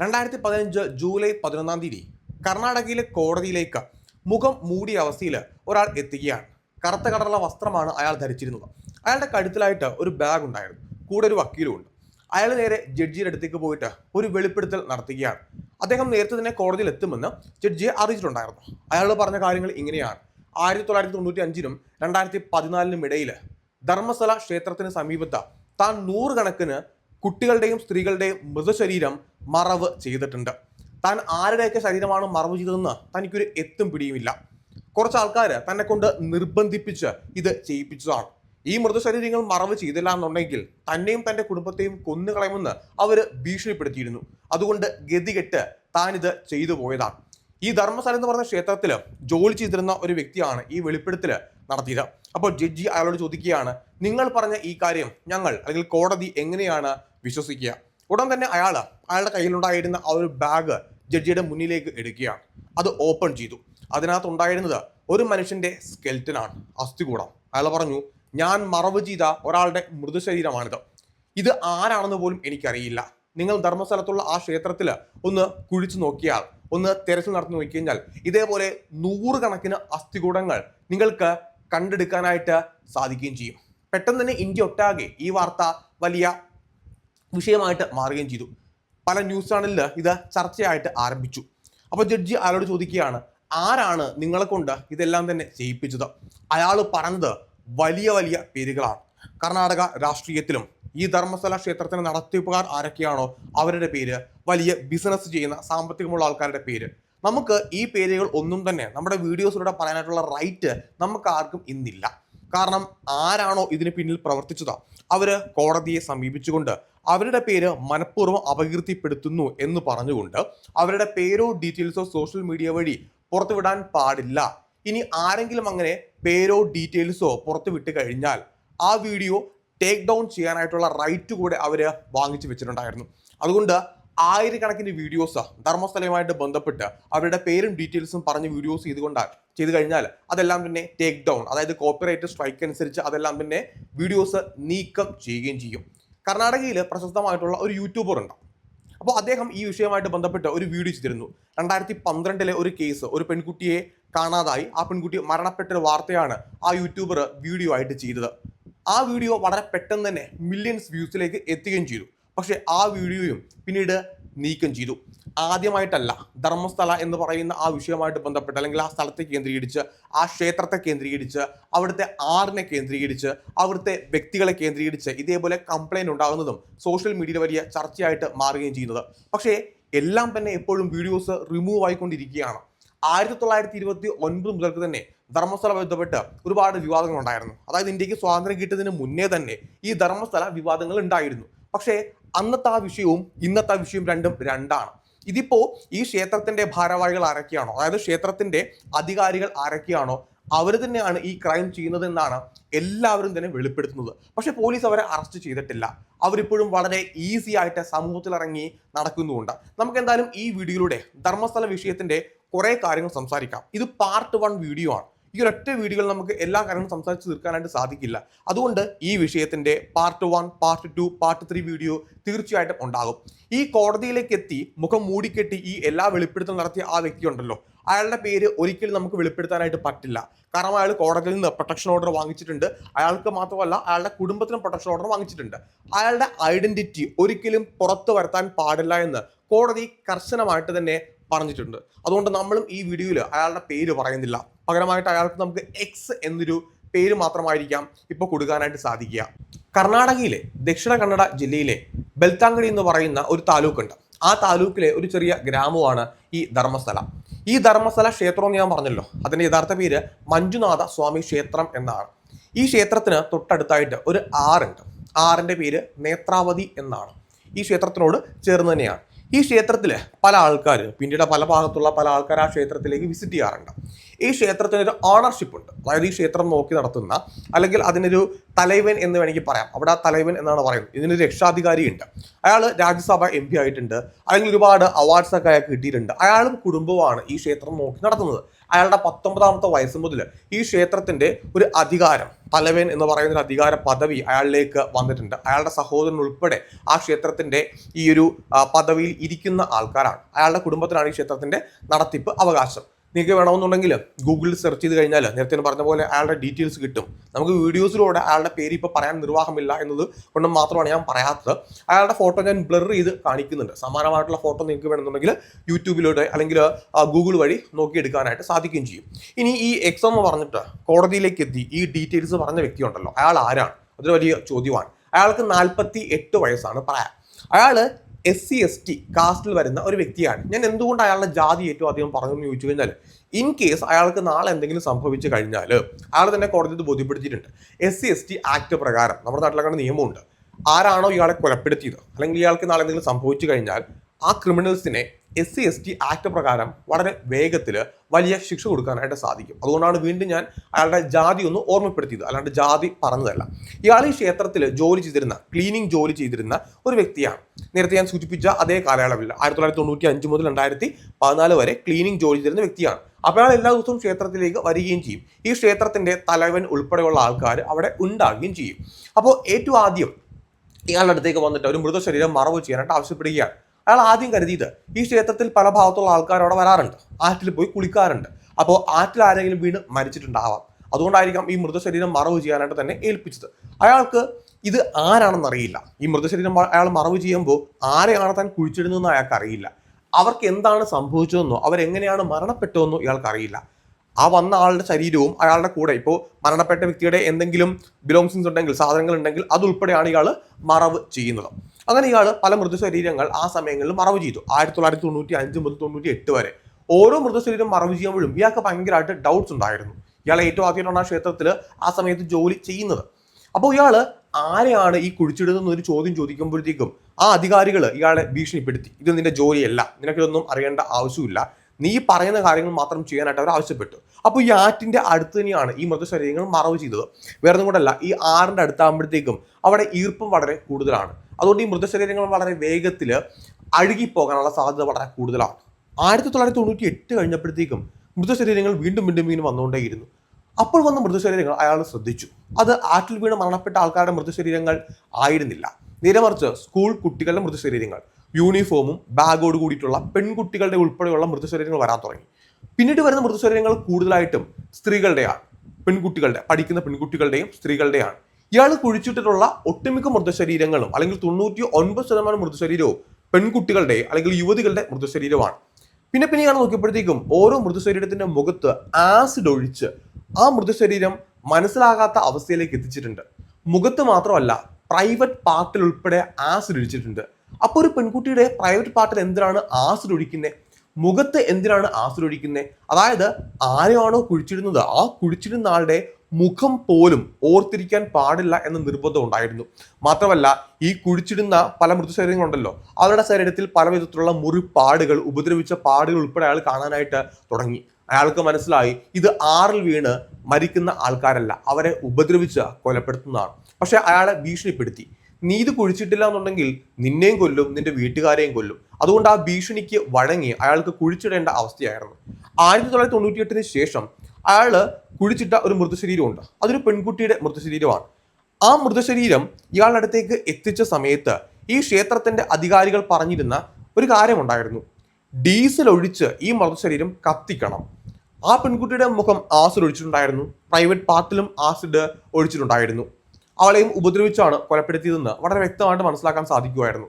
രണ്ടായിരത്തി പതിനഞ്ച് ജൂലൈ പതിനൊന്നാം തീയതി കർണാടകയിലെ കോടതിയിലേക്ക് മുഖം മൂടിയ അവസ്ഥയിൽ ഒരാൾ എത്തുകയാണ്. കറുത്ത കടറുള്ള വസ്ത്രമാണ് അയാൾ ധരിച്ചിരുന്നത്. അയാളുടെ കഴുത്തിലായിട്ട് ഒരു ബാഗ് ഉണ്ടായിരുന്നു. കൂടെ ഒരു വക്കീലും ഉണ്ട് അയാൾ നേരെ ജഡ്ജിയുടെ അടുത്തേക്ക് പോയിട്ട് ഒരു വെളിപ്പെടുത്തൽ നടത്തുകയാണ്. അദ്ദേഹം നേരത്തെ തന്നെ കോടതിയിൽ എത്തുമെന്ന് ജഡ്ജിയെ അറിയിച്ചിട്ടുണ്ടായിരുന്നു. അയാൾ പറഞ്ഞ കാര്യങ്ങൾ ഇങ്ങനെയാണ്. ആയിരത്തി തൊള്ളായിരത്തി തൊണ്ണൂറ്റി അഞ്ചിനും രണ്ടായിരത്തി പതിനാലിനും ഇടയിൽ ധർമ്മസ്ഥല ക്ഷേത്രത്തിന് സമീപത്ത് താൻ നൂറുകണക്കിന് കുട്ടികളുടെയും സ്ത്രീകളുടെയും മൃതശരീരം മറവ് ചെയ്തിട്ടുണ്ട്. താൻ ആരുടെയൊക്കെ ശരീരമാണ് മറവ് ചെയ്തതെന്ന് തനിക്കൊരു എത്തും പിടിയുമില്ല. കുറച്ച് ആൾക്കാർ തന്നെ കൊണ്ട് നിർബന്ധിപ്പിച്ച് ഇത് ചെയ്യിപ്പിച്ചതാണ്. ഈ മൃതശരീരങ്ങൾ മറവ് ചെയ്തില്ല എന്നുണ്ടെങ്കിൽ തന്നെയും തന്റെ കുടുംബത്തെയും കൊന്നുകളയുമെന്ന് അവർ ഭീഷണിപ്പെടുത്തിയിരുന്നു. അതുകൊണ്ട് ഗതികെട്ട് താനിത് ചെയ്തു പോയതാണ്. ഈ ധർമ്മസ്ഥലം എന്ന് പറഞ്ഞ ക്ഷേത്രത്തിൽ ജോലി ചെയ്തിരുന്ന ഒരു വ്യക്തിയാണ് ഈ വെളിപ്പെടുത്തൽ നടത്തിയത്. അപ്പോൾ ജഡ്ജി അയാളോട് ചോദിക്കുകയാണ് നിങ്ങൾ പറഞ്ഞ ഈ കാര്യം ഞങ്ങൾ അല്ലെങ്കിൽ കോടതി എങ്ങനെയാണ് വിശ്വസിക്കുക? ഉടൻ തന്നെ അയാൾ അയാളുടെ കയ്യിലുണ്ടായിരുന്ന ആ ഒരു ബാഗ് ജഡ്ജിയുടെ മുന്നിലേക്ക് എടുക്കുകയാണ്. അത് ഓപ്പൺ ചെയ്തു. അതിനകത്ത് ഉണ്ടായിരുന്നത് ഒരു മനുഷ്യന്റെ സ്കെൽറ്റനാണ് അസ്ഥികൂടം. അയാൾ പറഞ്ഞു ഞാൻ മറവ് ചെയ്ത ഒരാളുടെ മൃതശരീരമാണിത്. ഇത് ആരാണെന്ന് പോലും എനിക്കറിയില്ല. നിങ്ങൾ ധർമ്മസ്ഥലത്തുള്ള ആ ക്ഷേത്രത്തിൽ ഒന്ന് കുഴിച്ചു നോക്കിയാൽ ഒന്ന് തെരച്ചിൽ നടത്തി നോക്കിക്കഴിഞ്ഞാൽ ഇതേപോലെ നൂറുകണക്കിന് അസ്ഥികൂടങ്ങൾ നിങ്ങൾക്ക് കണ്ടെടുക്കാനായിട്ട് സാധിക്കുകയും ചെയ്യും. പെട്ടെന്ന് തന്നെ ഇന്ത്യ ഒട്ടാകെ ഈ വാർത്ത വലിയ വിഷയമായിട്ട് മാറുകയും ചെയ്തു. പല ന്യൂസ് ചാനലിൽ ഇത് ചർച്ചയായിട്ട് ആരംഭിച്ചു. അപ്പോൾ ജഡ്ജി അയാളോട് ചോദിക്കുകയാണ് ആരാണ് നിങ്ങളെ കൊണ്ട് ഇതെല്ലാം തന്നെ ചെയ്യിപ്പിച്ചത്? അയാൾ പറഞ്ഞത് വലിയ വലിയ പേരുകളാണ്. കർണാടക രാഷ്ട്രീയത്തിലും ഈ ധർമ്മസ്ഥല ക്ഷേത്രത്തിന് നടത്തിപ്പുകാർ ആരൊക്കെയാണോ അവരുടെ പേര് വലിയ ബിസിനസ് ചെയ്യുന്ന സാമ്പത്തികമുള്ള ആൾക്കാരുടെ പേര്. നമുക്ക് ഈ പേരുകൾ ഒന്നും തന്നെ നമ്മുടെ വീഡിയോസിലൂടെ പറയാനായിട്ടുള്ള റൈറ്റ് നമുക്ക് ആർക്കും ഇന്നില്ല. കാരണം ആരാണോ ഇതിന് പിന്നിൽ പ്രവർത്തിച്ചതോ? അവർ കോടതിയെ സമീപിച്ചുകൊണ്ട് അവരുടെ പേര് മനഃപൂർവം അപകീർത്തിപ്പെടുത്തുന്നു എന്ന് പറഞ്ഞുകൊണ്ട് അവരുടെ പേരോ ഡീറ്റെയിൽസോ സോഷ്യൽ മീഡിയ വഴി പുറത്തുവിടാൻ പാടില്ല. ഇനി ആരെങ്കിലും അങ്ങനെ പേരോ ഡീറ്റെയിൽസോ പുറത്തു വിട്ട് കഴിഞ്ഞാൽ ആ വീഡിയോ ടേക്ക് ഡൗൺ ചെയ്യാനായിട്ടുള്ള റൈറ്റ് കൂടെ അവർ വാങ്ങിച്ചു വെച്ചിട്ടുണ്ടായിരുന്നു. അതുകൊണ്ട് ആയിരക്കണക്കിന് വീഡിയോസ് ധർമ്മസ്ഥലയുമായിട്ട് ബന്ധപ്പെട്ട് അവരുടെ പേരും ഡീറ്റെയിൽസും പറഞ്ഞ് വീഡിയോസ് ചെയ്തുകൊണ്ട് ചെയ്തു കഴിഞ്ഞാൽ അതെല്ലാം തന്നെ ടേക്ക് ഡൗൺ അതായത് കോപ്പിറൈറ്റ് സ്ട്രൈക്ക് അനുസരിച്ച് അതെല്ലാം തന്നെ വീഡിയോസ് നീക്കം ചെയ്യുകയും ചെയ്യും. കർണാടകയിൽ പ്രശസ്തമായിട്ടുള്ള ഒരു യൂട്യൂബർ ഉണ്ട്. അപ്പോൾ അദ്ദേഹം ഈ വിഷയവുമായിട്ട് ബന്ധപ്പെട്ട് ഒരു വീഡിയോ ചെയ്തിരുന്നു രണ്ടായിരത്തി പന്ത്രണ്ടിലെ ഒരു കേസ് ഒരു പെൺകുട്ടിയെ കാണാതായി. ആ പെൺകുട്ടി മരണപ്പെട്ട ഒരു വാർത്തയാണ് ആ യൂട്യൂബർ വീഡിയോ ആയിട്ട് ചെയ്തത്. ആ വീഡിയോ വളരെ പെട്ടെന്ന് തന്നെ മില്യൺസ് വ്യൂസിലേക്ക് എത്തുകയും ചെയ്തു. പക്ഷേ ആ വീഡിയോയും പിന്നീട് നീക്കം ചെയ്തു. ആദ്യമായിട്ടല്ല ധർമ്മസ്ഥല എന്ന് പറയുന്ന ആ വിഷയവുമായിട്ട് ബന്ധപ്പെട്ട് അല്ലെങ്കിൽ ആ സ്ഥലത്തെ കേന്ദ്രീകരിച്ച് ആ ക്ഷേത്രത്തെ കേന്ദ്രീകരിച്ച് അവിടുത്തെ ആറിനെ കേന്ദ്രീകരിച്ച് അവിടുത്തെ വ്യക്തികളെ കേന്ദ്രീകരിച്ച് ഇതേപോലെ കംപ്ലൈന്റ് ഉണ്ടാകുന്നതും സോഷ്യൽ മീഡിയയിൽ വലിയ ചർച്ചയായിട്ട് മാറുകയും ചെയ്യുന്നത്. പക്ഷേ എല്ലാം തന്നെ എപ്പോഴും വീഡിയോസ് റിമൂവ് ആയിക്കൊണ്ടിരിക്കുകയാണ്. ആയിരത്തി തൊള്ളായിരത്തി ഇരുപത്തി ഒൻപത് മുതൽക്ക് തന്നെ ധർമ്മസ്ഥല ബന്ധപ്പെട്ട് ഒരുപാട് വിവാദങ്ങൾ ഉണ്ടായിരുന്നു. അതായത് ഇന്ത്യയ്ക്ക് സ്വാതന്ത്ര്യം കിട്ടുന്നതിന് മുന്നേ തന്നെ ഈ ധർമ്മസ്ഥല വിവാദങ്ങൾ ഉണ്ടായിരുന്നു. പക്ഷേ അന്നത്തെ ആ വിഷയവും ഇന്നത്തെ ആ വിഷയവും രണ്ടും രണ്ടാണ്. ഇതിപ്പോ ഈ ക്ഷേത്രത്തിന്റെ ഭാരവാഹികൾ ആരൊക്കെയാണോ? അതായത് ക്ഷേത്രത്തിന്റെ അധികാരികൾ ആരൊക്കെയാണോ? അവർ തന്നെയാണ് ഈ ക്രൈം ചെയ്യുന്നതെന്നാണ് എല്ലാവരും തന്നെ വെളിപ്പെടുത്തുന്നത്. പക്ഷെ പോലീസ് അവരെ അറസ്റ്റ് ചെയ്തിട്ടില്ല. അവരിപ്പോഴും വളരെ ഈസി ആയിട്ട് സമൂഹത്തിൽ ഇറങ്ങി നടക്കുന്നുമുണ്ട്. നമുക്ക് എന്തായാലും ഈ വീഡിയോയിലൂടെ ധർമ്മസ്ഥല വിഷയത്തിന്റെ കുറെ കാര്യങ്ങൾ സംസാരിക്കാം. ഇത് പാർട്ട് വൺ വീഡിയോ ആണ്. ഈ ഒരൊറ്റ വീഡിയോയിൽ നമുക്ക് എല്ലാ കാര്യങ്ങളും സംസാരിച്ച് തീർക്കാനായിട്ട് സാധിക്കില്ല. അതുകൊണ്ട് ഈ വിഷയത്തിന്റെ part one part two part three video തീർച്ചയായിട്ടും ഉണ്ടാകും. ഈ കോടതിയിലേക്ക് എത്തി മുഖം മൂടിക്കെട്ടി ഈ എല്ലാ വെളിപ്പെടുത്തലും നടത്തിയ ആ വ്യക്തിയുണ്ടല്ലോ. അയാളുടെ പേര് ഒരിക്കലും നമുക്ക് വെളിപ്പെടുത്താനായിട്ട് പറ്റില്ല. കാരണം അയാൾ കോടതിയിൽ നിന്ന് പ്രൊട്ടക്ഷൻ ഓർഡർ വാങ്ങിച്ചിട്ടുണ്ട്. അയാൾക്ക് മാത്രമല്ല അയാളുടെ കുടുംബത്തിനും പ്രൊട്ടക്ഷൻ ഓർഡർ വാങ്ങിച്ചിട്ടുണ്ട്. അയാളുടെ ഐഡന്റിറ്റി ഒരിക്കലും പുറത്തു വരുത്താൻ പാടില്ല എന്ന് കോടതി കർശനമായിട്ട് തന്നെ പറഞ്ഞിട്ടുണ്ട്. അതുകൊണ്ട് നമ്മളും ഈ വീഡിയോയിൽ അയാളുടെ പേര് പറയുന്നില്ല. പകരമായിട്ട് അയാൾക്ക് നമുക്ക് എക്സ് എന്നൊരു പേര് മാത്രമായിരിക്കാം ഇപ്പോൾ കൊടുക്കാനായിട്ട് സാധിക്കുക. കർണാടകയിലെ ദക്ഷിണ കന്നഡ ജില്ലയിലെ ബെൽത്താങ്കടി എന്ന് പറയുന്ന ഒരു താലൂക്ക് ഉണ്ട് ആ താലൂക്കിലെ ഒരു ചെറിയ ഗ്രാമമാണ് ഈ ധർമ്മസ്ഥല. ഈ ധർമ്മസ്ഥല ക്ഷേത്രം എന്ന് ഞാൻ പറഞ്ഞല്ലോ. അതിന്റെ യഥാർത്ഥ പേര് മഞ്ജുനാഥ സ്വാമി ക്ഷേത്രം എന്നാണ്. ഈ ക്ഷേത്രത്തിന് തൊട്ടടുത്തായിട്ട് ഒരു ആറുണ്ട് ആറിന്റെ പേര് നേത്രാവതി എന്നാണ്. ഈ ക്ഷേത്രത്തിനോട് ചേർന്ന് തന്നെയാണ്. ഈ ക്ഷേത്രത്തിൽ പല ആൾക്കാർ പിന്നീട് പല ഭാഗത്തുള്ള പല ആൾക്കാർ ആ ക്ഷേത്രത്തിലേക്ക് വിസിറ്റ് ചെയ്യാറുണ്ട്. ഈ ക്ഷേത്രത്തിനൊരു ഓണർഷിപ്പ് ഉണ്ട്. അതായത് ഈ ക്ഷേത്രം നോക്കി നടത്തുന്ന അല്ലെങ്കിൽ അതിനൊരു തലൈവൻ എന്ന് വേണമെങ്കിൽ പറയാം. അവിടെ ആ തലൈവൻ എന്നാണ് പറയുന്നത്. ഇതിനൊരു രക്ഷാധികാരി ഉണ്ട് അയാൾ രാജ്യസഭ എം പി ആയിട്ടുണ്ട്. അല്ലെങ്കിൽ ഒരുപാട് അവാർഡ്സ് ഒക്കെ അയാൾക്ക് കിട്ടിയിട്ടുണ്ട്. അയാളും കുടുംബവുമാണ് ഈ ക്ഷേത്രം നോക്കി നടത്തുന്നത്. അയാളുടെ പത്തൊമ്പതാമത്തെ വയസ്സ് മുതൽ ഈ ക്ഷേത്രത്തിന്റെ ഒരു അധികാരം തലവൻ എന്ന് പറയുന്ന ഒരു അധികാര പദവി അയാളിലേക്ക് വന്നിട്ടുണ്ട്. അയാളുടെ സഹോദരൻ ഉൾപ്പെടെ ആ ക്ഷേത്രത്തിന്റെ ഈ ഒരു പദവിയിൽ ഇരിക്കുന്ന ആൾക്കാരാണ്. അയാളുടെ കുടുംബത്തിനാണ് ഈ ക്ഷേത്രത്തിന്റെ നടത്തിപ്പ് അവകാശം. നിങ്ങൾക്ക് വേണമെന്നുണ്ടെങ്കിൽ ഗൂഗിളിൽ സെർച്ച് ചെയ്ത് കഴിഞ്ഞാൽ നേരത്തെ പറഞ്ഞ പോലെ അയാളുടെ ഡീറ്റെയിൽസ് കിട്ടും. നമുക്ക് വീഡിയോസിലൂടെ അയാളുടെ പേര് ഇപ്പോൾ പറയാൻ നിർവാഹമില്ല എന്നത് കൊണ്ട് മാത്രമാണ് ഞാൻ പറയാത്തത്. അയാളുടെ ഫോട്ടോ ഞാൻ ബ്ലർ ചെയ്ത് കാണിക്കുന്നുണ്ട്. സമാനമായിട്ടുള്ള ഫോട്ടോ നിങ്ങൾക്ക് വേണമെന്നുണ്ടെങ്കിൽ യൂട്യൂബിലൂടെ അല്ലെങ്കിൽ ഗൂഗിൾ വഴി നോക്കിയെടുക്കാനായിട്ട് സാധിക്കുകയും ചെയ്യും. ഇനി ഈ എക്സാം എന്ന് പറഞ്ഞിട്ട് കോടതിയിലേക്ക് എത്തി ഈ ഡീറ്റെയിൽസ് പറഞ്ഞ വ്യക്തിയുണ്ടല്ലോ അയാൾ ആരാണ്? അതൊരു വലിയ ചോദ്യമാണ്. അയാൾക്ക് നാൽപ്പത്തി എട്ട് വയസ്സാണ് പ്രായം. അയാൾ എസ് സി എസ് ടി കാസ്റ്റിൽ വരുന്ന ഒരു വ്യക്തിയാണ്. ഞാൻ എന്തുകൊണ്ട് അയാളുടെ ജാതി ഏറ്റവും അധികം പറഞ്ഞെന്ന് ചോദിച്ചു കഴിഞ്ഞാൽ ഇൻ കേസ് അയാൾക്ക് നാളെ എന്തെങ്കിലും സംഭവിച്ചു കഴിഞ്ഞാൽ അയാൾ തന്നെ കോടതി ബോധ്യപ്പെടുത്തിയിട്ടുണ്ട്. S C S T act പ്രകാരം നമ്മുടെ നാട്ടിലങ്ങനെ നിയമമുണ്ട്. ആരാണോ ഇയാളെ കൊലപ്പെടുത്തിയത് അല്ലെങ്കിൽ ഇയാൾക്ക് നാളെ എന്തെങ്കിലും സംഭവിച്ചു കഴിഞ്ഞാൽ ആ ക്രിമിനൽസിനെ S C S T act പ്രകാരം വളരെ വേഗത്തിൽ വലിയ ശിക്ഷ കൊടുക്കാനായിട്ട് സാധിക്കും. അതുകൊണ്ടാണ് വീണ്ടും ഞാൻ അയാളുടെ ജാതി ഒന്ന് ഓർമ്മപ്പെടുത്തിയത്. അല്ലാണ്ട് ജാതി പറഞ്ഞതല്ല. ഇയാൾ ഈ ക്ഷേത്രത്തിൽ ജോലി ചെയ്തിരുന്ന ക്ലീനിങ് ജോലി ചെയ്തിരുന്ന ഒരു വ്യക്തിയാണ്. നേരത്തെ ഞാൻ സൂചിപ്പിച്ച അതേ കാലയളവിൽ ആയിരത്തി തൊള്ളായിരത്തി തൊണ്ണൂറ്റി അഞ്ച് മുതൽ രണ്ടായിരത്തി പതിനാല് വരെ ക്ലീനിങ് ജോലി ചെയ്തിരുന്ന വ്യക്തിയാണ്. അപ്പോൾ അയാൾ എല്ലാ ദിവസവും ക്ഷേത്രത്തിലേക്ക് വരികയും ചെയ്യും. ഈ ക്ഷേത്രത്തിന്റെ തലവൻ ഉൾപ്പെടെയുള്ള ആൾക്കാർ അവിടെ ഉണ്ടാകുകയും ചെയ്യും. അപ്പോൾ ഏറ്റവും ആദ്യം ഇയാളുടെ അടുത്തേക്ക് വന്നിട്ട് ഒരു മൃതശരീരം മറവ് ചെയ്യാനായിട്ട് ആവശ്യപ്പെടുകയാണ്. അയാൾ ആദ്യം കരുതിയത് ഈ ക്ഷേത്രത്തിൽ പല ഭാഗത്തുള്ള ആൾക്കാർ അവിടെ വരാറുണ്ട്. ആറ്റിൽ പോയി കുളിക്കാറുണ്ട്. അപ്പോൾ ആറ്റിൽ ആരെങ്കിലും വീണ് മരിച്ചിട്ടുണ്ടാവാം. അതുകൊണ്ടായിരിക്കാം ഈ മൃതശരീരം മറവ് ചെയ്യാനായിട്ട് തന്നെ ഏൽപ്പിച്ചത്. അയാൾക്ക് ഇത് ആരാണെന്നറിയില്ല ഈ മൃതശരീരം അയാൾ മറവ് ചെയ്യുമ്പോൾ ആരെയാണ് താൻ കുഴിച്ചിടുന്നതെന്ന് അയാൾക്ക് അറിയില്ല അവർക്ക് എന്താണ് സംഭവിച്ചതെന്നോ അവരെങ്ങനെയാണ് മരണപ്പെട്ടതെന്നോ ഇയാൾക്ക് അറിയില്ല ആ വന്ന ആളുടെ ശരീരവും അയാളുടെ കൂടെ. ഇപ്പോൾ മരണപ്പെട്ട വ്യക്തിയുടെ എന്തെങ്കിലും ബിലോങ്സിങ്സ് ഉണ്ടെങ്കിൽ സാധനങ്ങൾ ഉണ്ടെങ്കിൽ അതുൾപ്പെടെയാണ് ഇയാൾ മറവ് ചെയ്യുന്നത്. അങ്ങനെ ഇയാൾ പല മൃതശരീരങ്ങൾ ആ സമയങ്ങളിൽ മറവ് ചെയ്തു. ആയിരത്തി തൊള്ളായിരത്തി തൊണ്ണൂറ്റി അഞ്ച് മുതൽ തൊണ്ണൂറ്റി എട്ട് വരെ. ഓരോ മൃതശരീരം മറവ് ചെയ്യുമ്പോഴും ഇയാൾക്ക് ഭയങ്കരമായിട്ട് ഡൗട്ട്സ് ഉണ്ടായിരുന്നു. ഇയാൾ ഏറ്റവും ആദ്യമായിട്ടാണ് ആ ക്ഷേത്രത്തിൽ ആ സമയത്ത് ജോലി ചെയ്യുന്നത്. അപ്പോൾ ഇയാൾ ആരെയാണ് ഈ കുഴിച്ചിടുന്നത് ഒരു ചോദ്യം ചോദിക്കുമ്പോഴത്തേക്കും ആ അധികാരികൾ ഇയാളെ ഭീഷണിപ്പെടുത്തി. ഇത് നിന്റെ ജോലിയല്ല. നിനക്കിതൊന്നും അറിയേണ്ട ആവശ്യമില്ല. നീ പറയുന്ന കാര്യങ്ങൾ മാത്രം ചെയ്യാനായിട്ട് അവർ ആവശ്യപ്പെട്ടു. അപ്പോൾ ഈ ആറ്റിന്റെ അടുത്ത് തന്നെയാണ് ഈ മൃതശരീരങ്ങൾ മറവ് ചെയ്തത്. വേറെ ഒന്നും കൊണ്ടല്ല ഈ ആറിന്റെ അടുത്താകുമ്പോഴത്തേക്കും അവിടെ ഈർപ്പം വളരെ കൂടുതലാണ്. അതുകൊണ്ട് ഈ മൃതശരീരങ്ങൾ വളരെ വേഗത്തിൽ അഴുകിപ്പോകാനുള്ള സാധ്യത വളരെ കൂടുതലാണ്. ആയിരത്തി തൊള്ളായിരത്തി തൊണ്ണൂറ്റി എട്ട് കഴിഞ്ഞപ്പോഴത്തേക്കും മൃതശരീരങ്ങൾ വീണ്ടും വീണ്ടും വീണ്ടും വന്നുകൊണ്ടേയിരുന്നു. അപ്പോൾ വന്ന മൃതശരീരങ്ങൾ അയാൾ ശ്രദ്ധിച്ചു. അത് ആറ്റിൽ വീണ് മരണപ്പെട്ട ആൾക്കാരുടെ മൃതശരീരങ്ങൾ ആയിരുന്നില്ല. നേരെ മറിച്ച് സ്കൂൾ കുട്ടികളുടെ മൃതശരീരങ്ങൾ. യൂണിഫോമും ബാഗോട് കൂടിയിട്ടുള്ള പെൺകുട്ടികളുടെ ഉൾപ്പെടെയുള്ള മൃതശരീരങ്ങൾ വരാൻ തുടങ്ങി. പിന്നീട് വരുന്ന മൃതശരീരങ്ങൾ കൂടുതലായിട്ടും സ്ത്രീകളുടെയാണ്. പെൺകുട്ടികളുടെ പഠിക്കുന്ന പെൺകുട്ടികളുടെയും സ്ത്രീകളുടെയാണ്. ഇയാൾ കുഴിച്ചിട്ടിട്ടുള്ള ഒട്ടുമിക്ക മൃതശരീരങ്ങളും അല്ലെങ്കിൽ തൊണ്ണൂറ്റി ഒൻപത് ശതമാനം മൃതശരീരവും പെൺകുട്ടികളുടെ അല്ലെങ്കിൽ യുവതികളുടെ മൃതശരീരമാണ്. പിന്നെ പിന്നെ ഇയാൾ നോക്കിയപ്പോഴത്തേക്കും ഓരോ മൃതശരീരത്തിന്റെ മുഖത്ത് ആസിഡ് ഒഴിച്ച് ആ മൃതശരീരം മനസ്സിലാകാത്ത അവസ്ഥയിലേക്ക് എത്തിച്ചിട്ടുണ്ട്. മുഖത്ത് മാത്രമല്ല പ്രൈവറ്റ് പാർട്ടിൽ ഉൾപ്പെടെ ആസിഡ് ഒഴിച്ചിട്ടുണ്ട്. അപ്പോൾ ഒരു പെൺകുട്ടിയുടെ പ്രൈവറ്റ് പാർട്ടിൽ എന്തിനാണ് ആസിഡ് ഒഴിക്കുന്നത് മുഖത്ത് എന്തിനാണ് ആസിഡ് ഒഴിക്കുന്നത് അതായത് ആരെയാണോ കുഴിച്ചിടുന്നത് ആ കുഴിച്ചിടുന്ന ആളുടെ മുഖം പോലും ഓർത്തിരിക്കാൻ പാടില്ല എന്ന നിർബന്ധം ഉണ്ടായിരുന്നു. മാത്രമല്ല ഈ കുഴിച്ചിടുന്ന പല മൃതശരീരങ്ങളുണ്ടല്ലോ അവരുടെ ശരീരത്തിൽ പല വിധത്തിലുള്ള മുറിപ്പാടുകൾ ഉപദ്രവിച്ച പാടുകൾ ഉൾപ്പെടെ അയാൾ കാണാനായിട്ട് തുടങ്ങി. അയാൾക്ക് മനസ്സിലായി ഇത് ആറിൽ വീണ് മരിക്കുന്ന ആൾക്കാരല്ല അവരെ ഉപദ്രവിച്ച് കൊലപ്പെടുത്തുന്നതാണ്. പക്ഷെ അയാളെ ഭീഷണിപ്പെടുത്തി. നീ ഇത് കുഴിച്ചിട്ടില്ല എന്നുണ്ടെങ്കിൽ നിന്നെയും കൊല്ലും നിന്റെ വീട്ടുകാരെയും കൊല്ലും. അതുകൊണ്ട് ആ ഭീഷണിക്ക് വഴങ്ങി അയാൾക്ക് കുഴിച്ചിടേണ്ട അവസ്ഥയായിരുന്നു. ആയിരത്തി തൊള്ളായിരത്തി തൊണ്ണൂറ്റി എട്ടിന് ശേഷം അയാൾ കുഴിച്ചിട്ട ഒരു മൃതശരീരമുണ്ട്. അതൊരു പെൺകുട്ടിയുടെ മൃതശരീരമാണ്. ആ മൃതശരീരം ഇയാളുടെ അടുത്തേക്ക് എത്തിച്ച സമയത്ത് ഈ ക്ഷേത്രത്തിന്റെ അധികാരികൾ പറഞ്ഞിരുന്ന ഒരു കാര്യമുണ്ടായിരുന്നു. ഡീസൽ ഒഴിച്ച് ഈ മൃതശരീരം കത്തിക്കണം. ആ പെൺകുട്ടിയുടെ മുഖം ആസിഡ് ഒഴിച്ചിട്ടുണ്ടായിരുന്നു. പ്രൈവറ്റ് പാർട്ടിലും ആസിഡ് ഒഴിച്ചിട്ടുണ്ടായിരുന്നു. അവളെയും ഉപദ്രവിച്ചാണ് കൊലപ്പെടുത്തിയതെന്ന് വളരെ വ്യക്തമായിട്ട് മനസ്സിലാക്കാൻ സാധിക്കുമായിരുന്നു.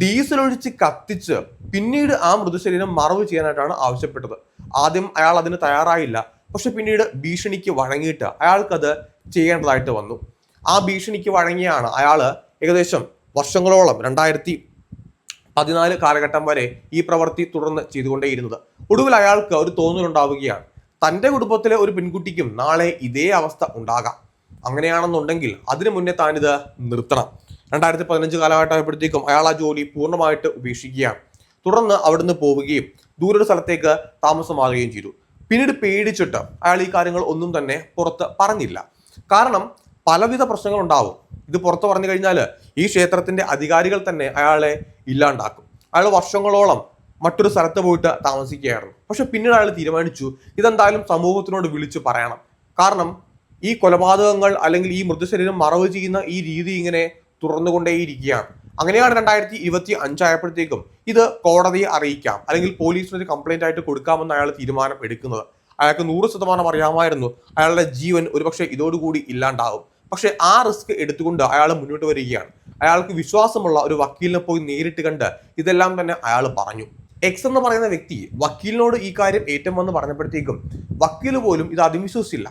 ഡീസൽ ഒഴിച്ച് കത്തിച്ച് പിന്നീട് ആ മൃതശരീരം മറവ് ചെയ്യാനായിട്ടാണ് ആവശ്യപ്പെട്ടത്. ആദ്യം അയാൾ അതിന് തയ്യാറായില്ല. പക്ഷെ പിന്നീട് ഭീഷണിക്ക് വഴങ്ങിയിട്ട് അയാൾക്കത് ചെയ്യേണ്ടതായിട്ട് വന്നു. ആ ഭീഷണിക്ക് വഴങ്ങിയാണ് അയാൾ ഏകദേശം വർഷങ്ങളോളം രണ്ടായിരത്തി പതിനാല് കാലഘട്ടം വരെ ഈ പ്രവൃത്തി തുടർന്ന് ചെയ്തുകൊണ്ടേയിരുന്നത്. ഒടുവിൽ അയാൾക്ക് ഒരു തോന്നലുണ്ടാവുകയാണ്. തന്റെ കുടുംബത്തിലെ ഒരു പെൺകുട്ടിക്കും നാളെ ഇതേ അവസ്ഥ ഉണ്ടാകാം. അങ്ങനെയാണെന്നുണ്ടെങ്കിൽ അതിനു മുന്നേ താനിത് നിർത്തണം. രണ്ടായിരത്തി പതിനഞ്ച് കാലഘട്ടമായപ്പോഴത്തേക്കും അയാൾ ആ ജോലി പൂർണമായിട്ട് ഉപേക്ഷിക്കുകയാണ്. തുടർന്ന് അവിടുന്ന് പോവുകയും ദൂരൊരു സ്ഥലത്തേക്ക് താമസമാകുകയും ചെയ്തു. പിന്നീട് പേടിച്ചിട്ട് അയാൾ ഈ കാര്യങ്ങൾ ഒന്നും തന്നെ പുറത്ത് പറഞ്ഞില്ല. കാരണം പലവിധ പ്രശ്നങ്ങൾ ഉണ്ടാവും ഇത് പുറത്ത് പറഞ്ഞു കഴിഞ്ഞാൽ ഈ ക്ഷേത്രത്തിന്റെ അധികാരികൾ തന്നെ അയാളെ ഇല്ലാണ്ടാക്കും. അയാൾ വർഷങ്ങളോളം മറ്റൊരു സ്ഥലത്ത് പോയിട്ട് താമസിക്കുകയായിരുന്നു. പക്ഷെ പിന്നീട് അയാൾ തീരുമാനിച്ചു ഇതെന്തായാലും സമൂഹത്തിനോട് വിളിച്ചു പറയണം. കാരണം ഈ കൊലപാതകങ്ങൾ അല്ലെങ്കിൽ ഈ മൃതശരീരം മറവ് ചെയ്യുന്ന ഈ രീതി ഇങ്ങനെ തുറന്നുകൊണ്ടേയിരിക്കുകയാണ് അങ്ങനെയാണ് രണ്ടായിരത്തി ഇരുപത്തി അഞ്ചായപ്പോഴത്തേക്കും ഇത് കോടതിയെ അറിയിക്കാം. അല്ലെങ്കിൽ പോലീസിന് ഒരു കംപ്ലൈന്റ് ആയിട്ട് കൊടുക്കാമെന്ന് അയാൾ തീരുമാനം എടുക്കുന്നത്. അയാൾക്ക് നൂറ് ശതമാനം അറിയാമായിരുന്നു. അയാളുടെ ജീവൻ ഒരുപക്ഷെ ഇതോടുകൂടി ഇല്ലാണ്ടാവും. പക്ഷെ ആ റിസ്ക് എടുത്തുകൊണ്ട് അയാൾ മുന്നോട്ട് വരികയാണ്. അയാൾക്ക് വിശ്വാസമുള്ള ഒരു വക്കീലിനെ പോയി നേരിട്ട് കണ്ട് ഇതെല്ലാം തന്നെ അയാൾ പറഞ്ഞു. എക്സ് എന്ന് പറയുന്ന വ്യക്തി വക്കീലിനോട് ഈ കാര്യം ഏറ്റവും വന്ന് പറഞ്ഞപ്പോഴത്തേക്കും വക്കീൽ പോലും ഇത് അതിവിശ്വസിച്ചില്ല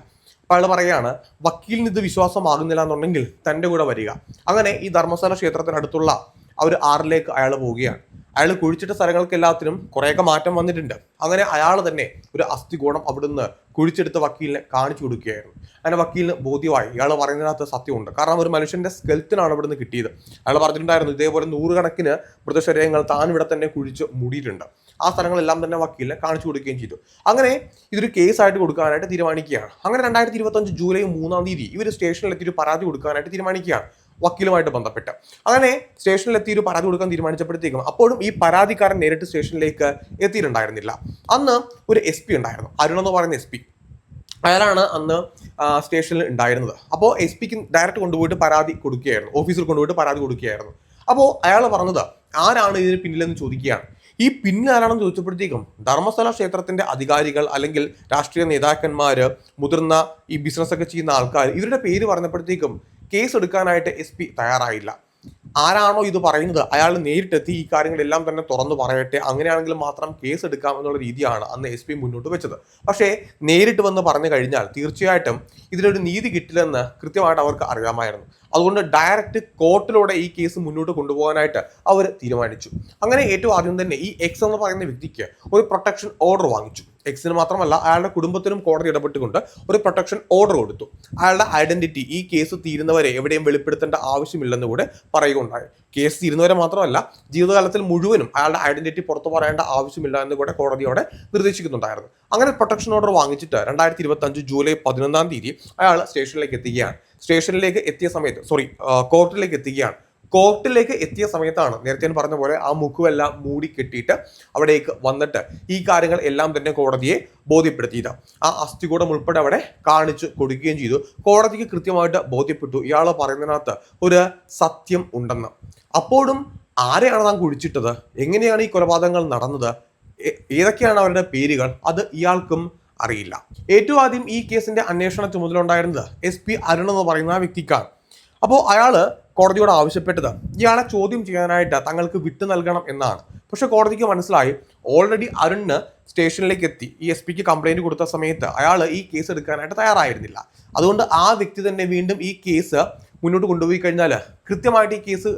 അയാൾ പറയുകയാണ് വക്കീലിന് ഇത് വിശ്വാസമാകുന്നില്ല എന്നുണ്ടെങ്കിൽ തന്റെ കൂടെ വരിക. അങ്ങനെ ഈ ധർമ്മസ്ഥല ക്ഷേത്രത്തിനടുത്തുള്ള ആ ഒരു ആറിലേക്ക് അയാൾ പോവുകയാണ്. അയാൾ കുഴിച്ചിട്ട സ്ഥലങ്ങൾക്ക് എല്ലാത്തിനും കുറേയൊക്കെ മാറ്റം വന്നിട്ടുണ്ട്. അങ്ങനെ അയാൾ തന്നെ ഒരു അസ്ഥികോണം അവിടുന്ന് കുഴിച്ചെടുത്ത് വക്കീലിനെ കാണിച്ചു കൊടുക്കുകയായിരുന്നു. അങ്ങനെ വക്കീലിന് ബോധ്യമായി. ഇയാൾ പറയുന്നതിനകത്ത് സത്യമുണ്ട്. കാരണം ഒരു മനുഷ്യന്റെ സ്കെൽത്തിനാണ് ഇവിടുന്ന് കിട്ടിയത്. അയാൾ പറഞ്ഞിട്ടുണ്ടായിരുന്നു ഇതേപോലെ നൂറുകണക്കിന് മൃതശരീരങ്ങൾ താൻ ഇവിടെ തന്നെ കുഴിച്ച് മൂടിയിട്ടുണ്ട്. ആ സ്ഥലങ്ങളെല്ലാം തന്നെ വക്കീലിനെ കാണിച്ചു കൊടുക്കുകയും ചെയ്തു. അങ്ങനെ ഇതൊരു കേസായിട്ട് കൊടുക്കാനായിട്ട് തീരുമാനിക്കുകയാണ്. അങ്ങനെ രണ്ടായിരത്തി ഇരുപത്തഞ്ച് ജൂലൈ മൂന്നാം തീയതി ഇവർ സ്റ്റേഷനിലെത്തി ഒരു പരാതി കൊടുക്കാനായിട്ട് തീരുമാനിക്കുകയാണ് വക്കീലുമായിട്ട് ബന്ധപ്പെട്ട്. അങ്ങനെ സ്റ്റേഷനിലെത്തി ഒരു പരാതി കൊടുക്കാൻ തീരുമാനിച്ചപ്പോഴത്തേക്കും അപ്പോഴും ഈ പരാതിക്കാരൻ നേരിട്ട് സ്റ്റേഷനിലേക്ക് എത്തിയിട്ടുണ്ടായിരുന്നില്ല. അന്ന് ഒരു എസ് പി ഉണ്ടായിരുന്നു. അരുൺ എന്ന് പറയുന്ന എസ് പി. അയാളാണ് അന്ന് സ്റ്റേഷനിൽ ഉണ്ടായിരുന്നത്. അപ്പോൾ എസ് പിക്ക് ഡയറക്റ്റ് കൊണ്ടുപോയിട്ട് പരാതി കൊടുക്കുകയായിരുന്നു. ഓഫീസിൽ കൊണ്ടുപോയിട്ട് പരാതി കൊടുക്കുകയായിരുന്നു. അപ്പോൾ അയാൾ പറഞ്ഞത് ആരാണ് ഇതിന് പിന്നിലെന്ന് ചോദിക്കുകയാണ്. ഈ പിന്നെ ആരാണെന്ന് ചോദിച്ചപ്പോഴത്തേക്കും ധർമ്മസ്ഥല ക്ഷേത്രത്തിന്റെ അധികാരികൾ അല്ലെങ്കിൽ രാഷ്ട്രീയ നേതാക്കന്മാർ മുതിർന്ന ഈ ബിസിനസ് ഒക്കെ ചെയ്യുന്ന ആൾക്കാർ ഇവരുടെ പേര് പറഞ്ഞപ്പോഴത്തേക്കും കേസ് എടുക്കാനായിട്ട് എസ് പി തയ്യാറായില്ല. ആരാണോ ഇത് പറയുന്നത്? അയാൾ നേരിട്ടെത്തി ഈ കാര്യങ്ങളെല്ലാം തന്നെ തുറന്നു പറയട്ടെ. അങ്ങനെയാണെങ്കിൽ മാത്രം കേസ് എടുക്കാം എന്നുള്ള രീതിയാണ് അന്ന് എസ് പി മുന്നോട്ട് വെച്ചത്. പക്ഷേ നേരിട്ട് വന്ന് പറഞ്ഞു കഴിഞ്ഞാൽ തീർച്ചയായിട്ടും ഇതിനൊരു നീതി കിട്ടില്ലെന്ന് കൃത്യമായിട്ട് അവർക്ക് അറിയാമായിരുന്നു. അതുകൊണ്ട് ഡയറക്റ്റ് കോർട്ടിലൂടെ ഈ കേസ് മുന്നോട്ട് കൊണ്ടുപോകാനായിട്ട് അവർ തീരുമാനിച്ചു. അങ്ങനെ ഏറ്റവും ആദ്യം തന്നെ ഈ എക്സ് എന്ന് പറയുന്ന വ്യക്തിക്ക് ഒരു പ്രൊട്ടക്ഷൻ ഓർഡർ വാങ്ങിച്ചു. എക്സിന് മാത്രമല്ല അയാളുടെ കുടുംബത്തിനും കോടതി ഇടപെട്ടുകൊണ്ട് ഒരു പ്രൊട്ടക്ഷൻ ഓർഡർ കൊടുത്തു. അയാളുടെ ഐഡന്റിറ്റി ഈ കേസ് തീരുന്നവരെ എവിടെയും വെളിപ്പെടുത്തേണ്ട ആവശ്യമില്ലെന്ന് കൂടെ പറയുകയുണ്ടായി. കേസ് തീരുന്നവരെ മാത്രമല്ല ജീവിതകാലത്തിൽ മുഴുവനും അയാളുടെ ഐഡന്റിറ്റി പുറത്തു പറയേണ്ട ആവശ്യമില്ല എന്ന് കൂടെ കോടതിയോടെ നിർദ്ദേശിക്കുന്നുണ്ടായിരുന്നു. അങ്ങനെ പ്രൊട്ടക്ഷൻ ഓർഡർ വാങ്ങിച്ചിട്ട് രണ്ടായിരത്തി ഇരുപത്തി അഞ്ച് ജൂലൈ പതിനൊന്നാം തീയതി അയാൾ സ്റ്റേഷനിലേക്ക് എത്തുകയാണ്. സ്റ്റേഷനിലേക്ക് എത്തിയ സമയത്ത് സോറി കോർട്ടിലേക്ക് എത്തുകയാണ്. കോർട്ടിലേക്ക് എത്തിയ സമയത്താണ് നേരത്തെ പറഞ്ഞ പോലെ ആ മുക്കുമെല്ലാം മൂടി കെട്ടിയിട്ട് അവിടേക്ക് വന്നിട്ട് ഈ കാര്യങ്ങൾ എല്ലാം തന്നെ കോടതിയെ ബോധ്യപ്പെടുത്തിയത്. ആ അസ്ഥികൂടം ഉൾപ്പെടെ അവിടെ കാണിച്ചു കൊടുക്കുകയും ചെയ്തു. കോടതിക്ക് കൃത്യമായിട്ട് ബോധ്യപ്പെട്ടു. ഇയാൾ പറയുന്നതിനകത്ത് ഒരു സത്യം ഉണ്ടെന്ന്. അപ്പോഴും ആരെയാണ് താൻ കുഴിച്ചിട്ടത്? എങ്ങനെയാണ് ഈ കൊലപാതകങ്ങൾ നടന്നത്? ഏതൊക്കെയാണ് അവരുടെ പേരുകൾ? അത് ഇയാൾക്കും അറിയില്ല. ഏറ്റവും ആദ്യം ഈ കേസിന്റെ അന്വേഷണ ചുമതല ഉണ്ടായിരുന്നത് എസ് പി അരുൺ എന്ന് പറയുന്ന വ്യക്തിക്കാണ്. അപ്പോൾ അയാൾ കോടതിയോട് ആവശ്യപ്പെട്ടത് ഇയാളെ ചോദ്യം ചെയ്യാനായിട്ട് തങ്ങൾക്ക് വിട്ടു നൽകണം എന്നാണ്. പക്ഷെ കോടതിക്ക് മനസ്സിലായി ഓൾറെഡി അരുണിന് സ്റ്റേഷനിലേക്ക് എത്തി. ഈ എസ് പിക്ക് കംപ്ലൈന്റ് കൊടുത്ത സമയത്ത് അയാൾ ഈ കേസ് എടുക്കാനായിട്ട് തയ്യാറായിരുന്നില്ല. അതുകൊണ്ട് ആ വ്യക്തി തന്നെ വീണ്ടും ഈ കേസ് മുന്നോട്ട് കൊണ്ടുപോയി കഴിഞ്ഞാൽ കൃത്യമായിട്ട് ഈ കേസ്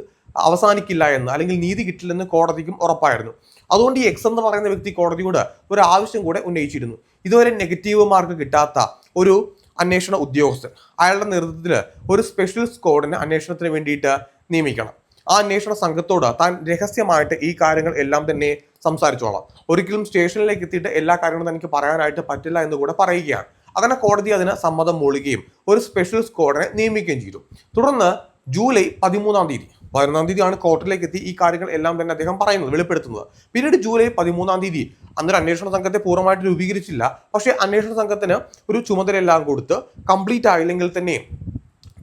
അവസാനിക്കില്ല എന്ന് അല്ലെങ്കിൽ നീതി കിട്ടില്ലെന്ന് കോടതിക്കും ഉറപ്പായിരുന്നു. അതുകൊണ്ട് ഈ എക്സ് എന്ന് പറയുന്ന വ്യക്തി കോടതിയോട് ഒരു ആവശ്യം കൂടെ ഉന്നയിച്ചിരുന്നു. ഇതുവരെ നെഗറ്റീവ് മാർക്ക് കിട്ടാത്ത ഒരു അന്വേഷണ ഉദ്യോഗസ്ഥൻ. അയാളുടെ നേതൃത്വത്തിൽ ഒരു സ്പെഷ്യൽ സ്ക്വാഡിനെ അന്വേഷണത്തിന് വേണ്ടിയിട്ട് നിയമിക്കണം. ആ അന്വേഷണ സംഘത്തോട് താൻ രഹസ്യമായിട്ട് ഈ കാര്യങ്ങൾ എല്ലാം തന്നെ സംസാരിച്ചോളാം. ഒരിക്കലും സ്റ്റേഷനിലേക്ക് എത്തിയിട്ട് എല്ലാ കാര്യങ്ങളും തനിക്ക് പറയാനായിട്ട് പറ്റില്ല എന്ന് കൂടെ പറയുകയാണ്. അങ്ങനെ കോടതി അതിന് സമ്മതം മൂളുകയും ഒരു സ്പെഷ്യൽ സ്ക്വാഡിനെ നിയമിക്കുകയും ചെയ്തു. തുടർന്ന് ജൂലൈ പതിമൂന്നാം തീയതി പതിനൊന്നാം തീയതിയാണ് കോർട്ടിലേക്ക് എത്തി ഈ കാര്യങ്ങൾ എല്ലാം തന്നെ അദ്ദേഹം പറയുന്നത് വെളിപ്പെടുത്തുന്നത്. പിന്നീട് ജൂലൈ പതിമൂന്നാം തീയതി അന്നൊരു അന്വേഷണ സംഘത്തെ പൂർണമായിട്ട് രൂപീകരിച്ചില്ല. പക്ഷേ അന്വേഷണ സംഘത്തിന് ഒരു ചുമതലയെല്ലാം കൊടുത്ത് കംപ്ലീറ്റ് ആയില്ലെങ്കിൽ തന്നെ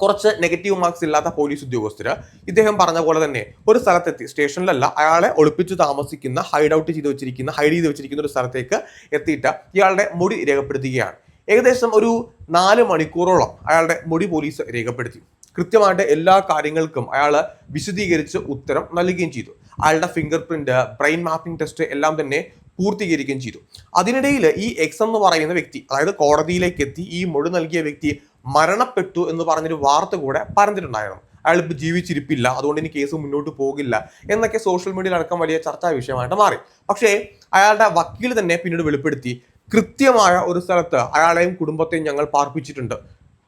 കുറച്ച് നെഗറ്റീവ് മാർക്സ് ഇല്ലാത്ത പോലീസ് ഉദ്യോഗസ്ഥർ ഇദ്ദേഹം പറഞ്ഞ പോലെ തന്നെ ഒരു സ്ഥലത്തെത്തി. സ്റ്റേഷനിലല്ല അയാളെ ഒളിപ്പിച്ച് താമസിക്കുന്ന ഹൈഡ് ഔട്ട് ചെയ്ത് വെച്ചിരിക്കുന്ന ഹൈഡ് ചെയ്ത് വെച്ചിരിക്കുന്ന ഒരു സ്ഥലത്തേക്ക് എത്തിയിട്ട് ഇയാളുടെ മുടി രേഖപ്പെടുത്തുകയാണ്. ഏകദേശം ഒരു നാല് മണിക്കൂറോളം അയാളുടെ മുടി പോലീസ് രേഖപ്പെടുത്തി. കൃത്യമായിട്ട് എല്ലാ കാര്യങ്ങൾക്കും അയാൾ വിശദീകരിച്ച് ഉത്തരം നൽകുകയും ചെയ്തു. അയാളുടെ finger print brain mapping test എല്ലാം തന്നെ പൂർത്തീകരിക്കുകയും ചെയ്തു. അതിനിടയിൽ ഈ എക്സ് എന്ന് പറയുന്ന വ്യക്തി അതായത് കോടതിയിലേക്ക് എത്തി ഈ മൊഴി നൽകിയ വ്യക്തി മരണപ്പെട്ടു എന്ന് പറഞ്ഞൊരു വാർത്ത കൂടെ പറഞ്ഞിട്ടുണ്ടായിരുന്നു അയാൾ ഇപ്പോൾ ജീവിച്ചിരിപ്പില്ല അതുകൊണ്ട് ഇനി കേസ് മുന്നോട്ട് പോകില്ല എന്നൊക്കെ സോഷ്യൽ മീഡിയയിൽ അടക്കം വലിയ ചർച്ചാ വിഷയമായിട്ട് മാറി. പക്ഷേ അയാളുടെ വക്കീൽ തന്നെ പിന്നീട് വെളിപ്പെടുത്തി കൃത്യമായ ഒരു സ്ഥലത്ത് അയാളെയും കുടുംബത്തെയും ഞങ്ങൾ പാർപ്പിച്ചിട്ടുണ്ട്.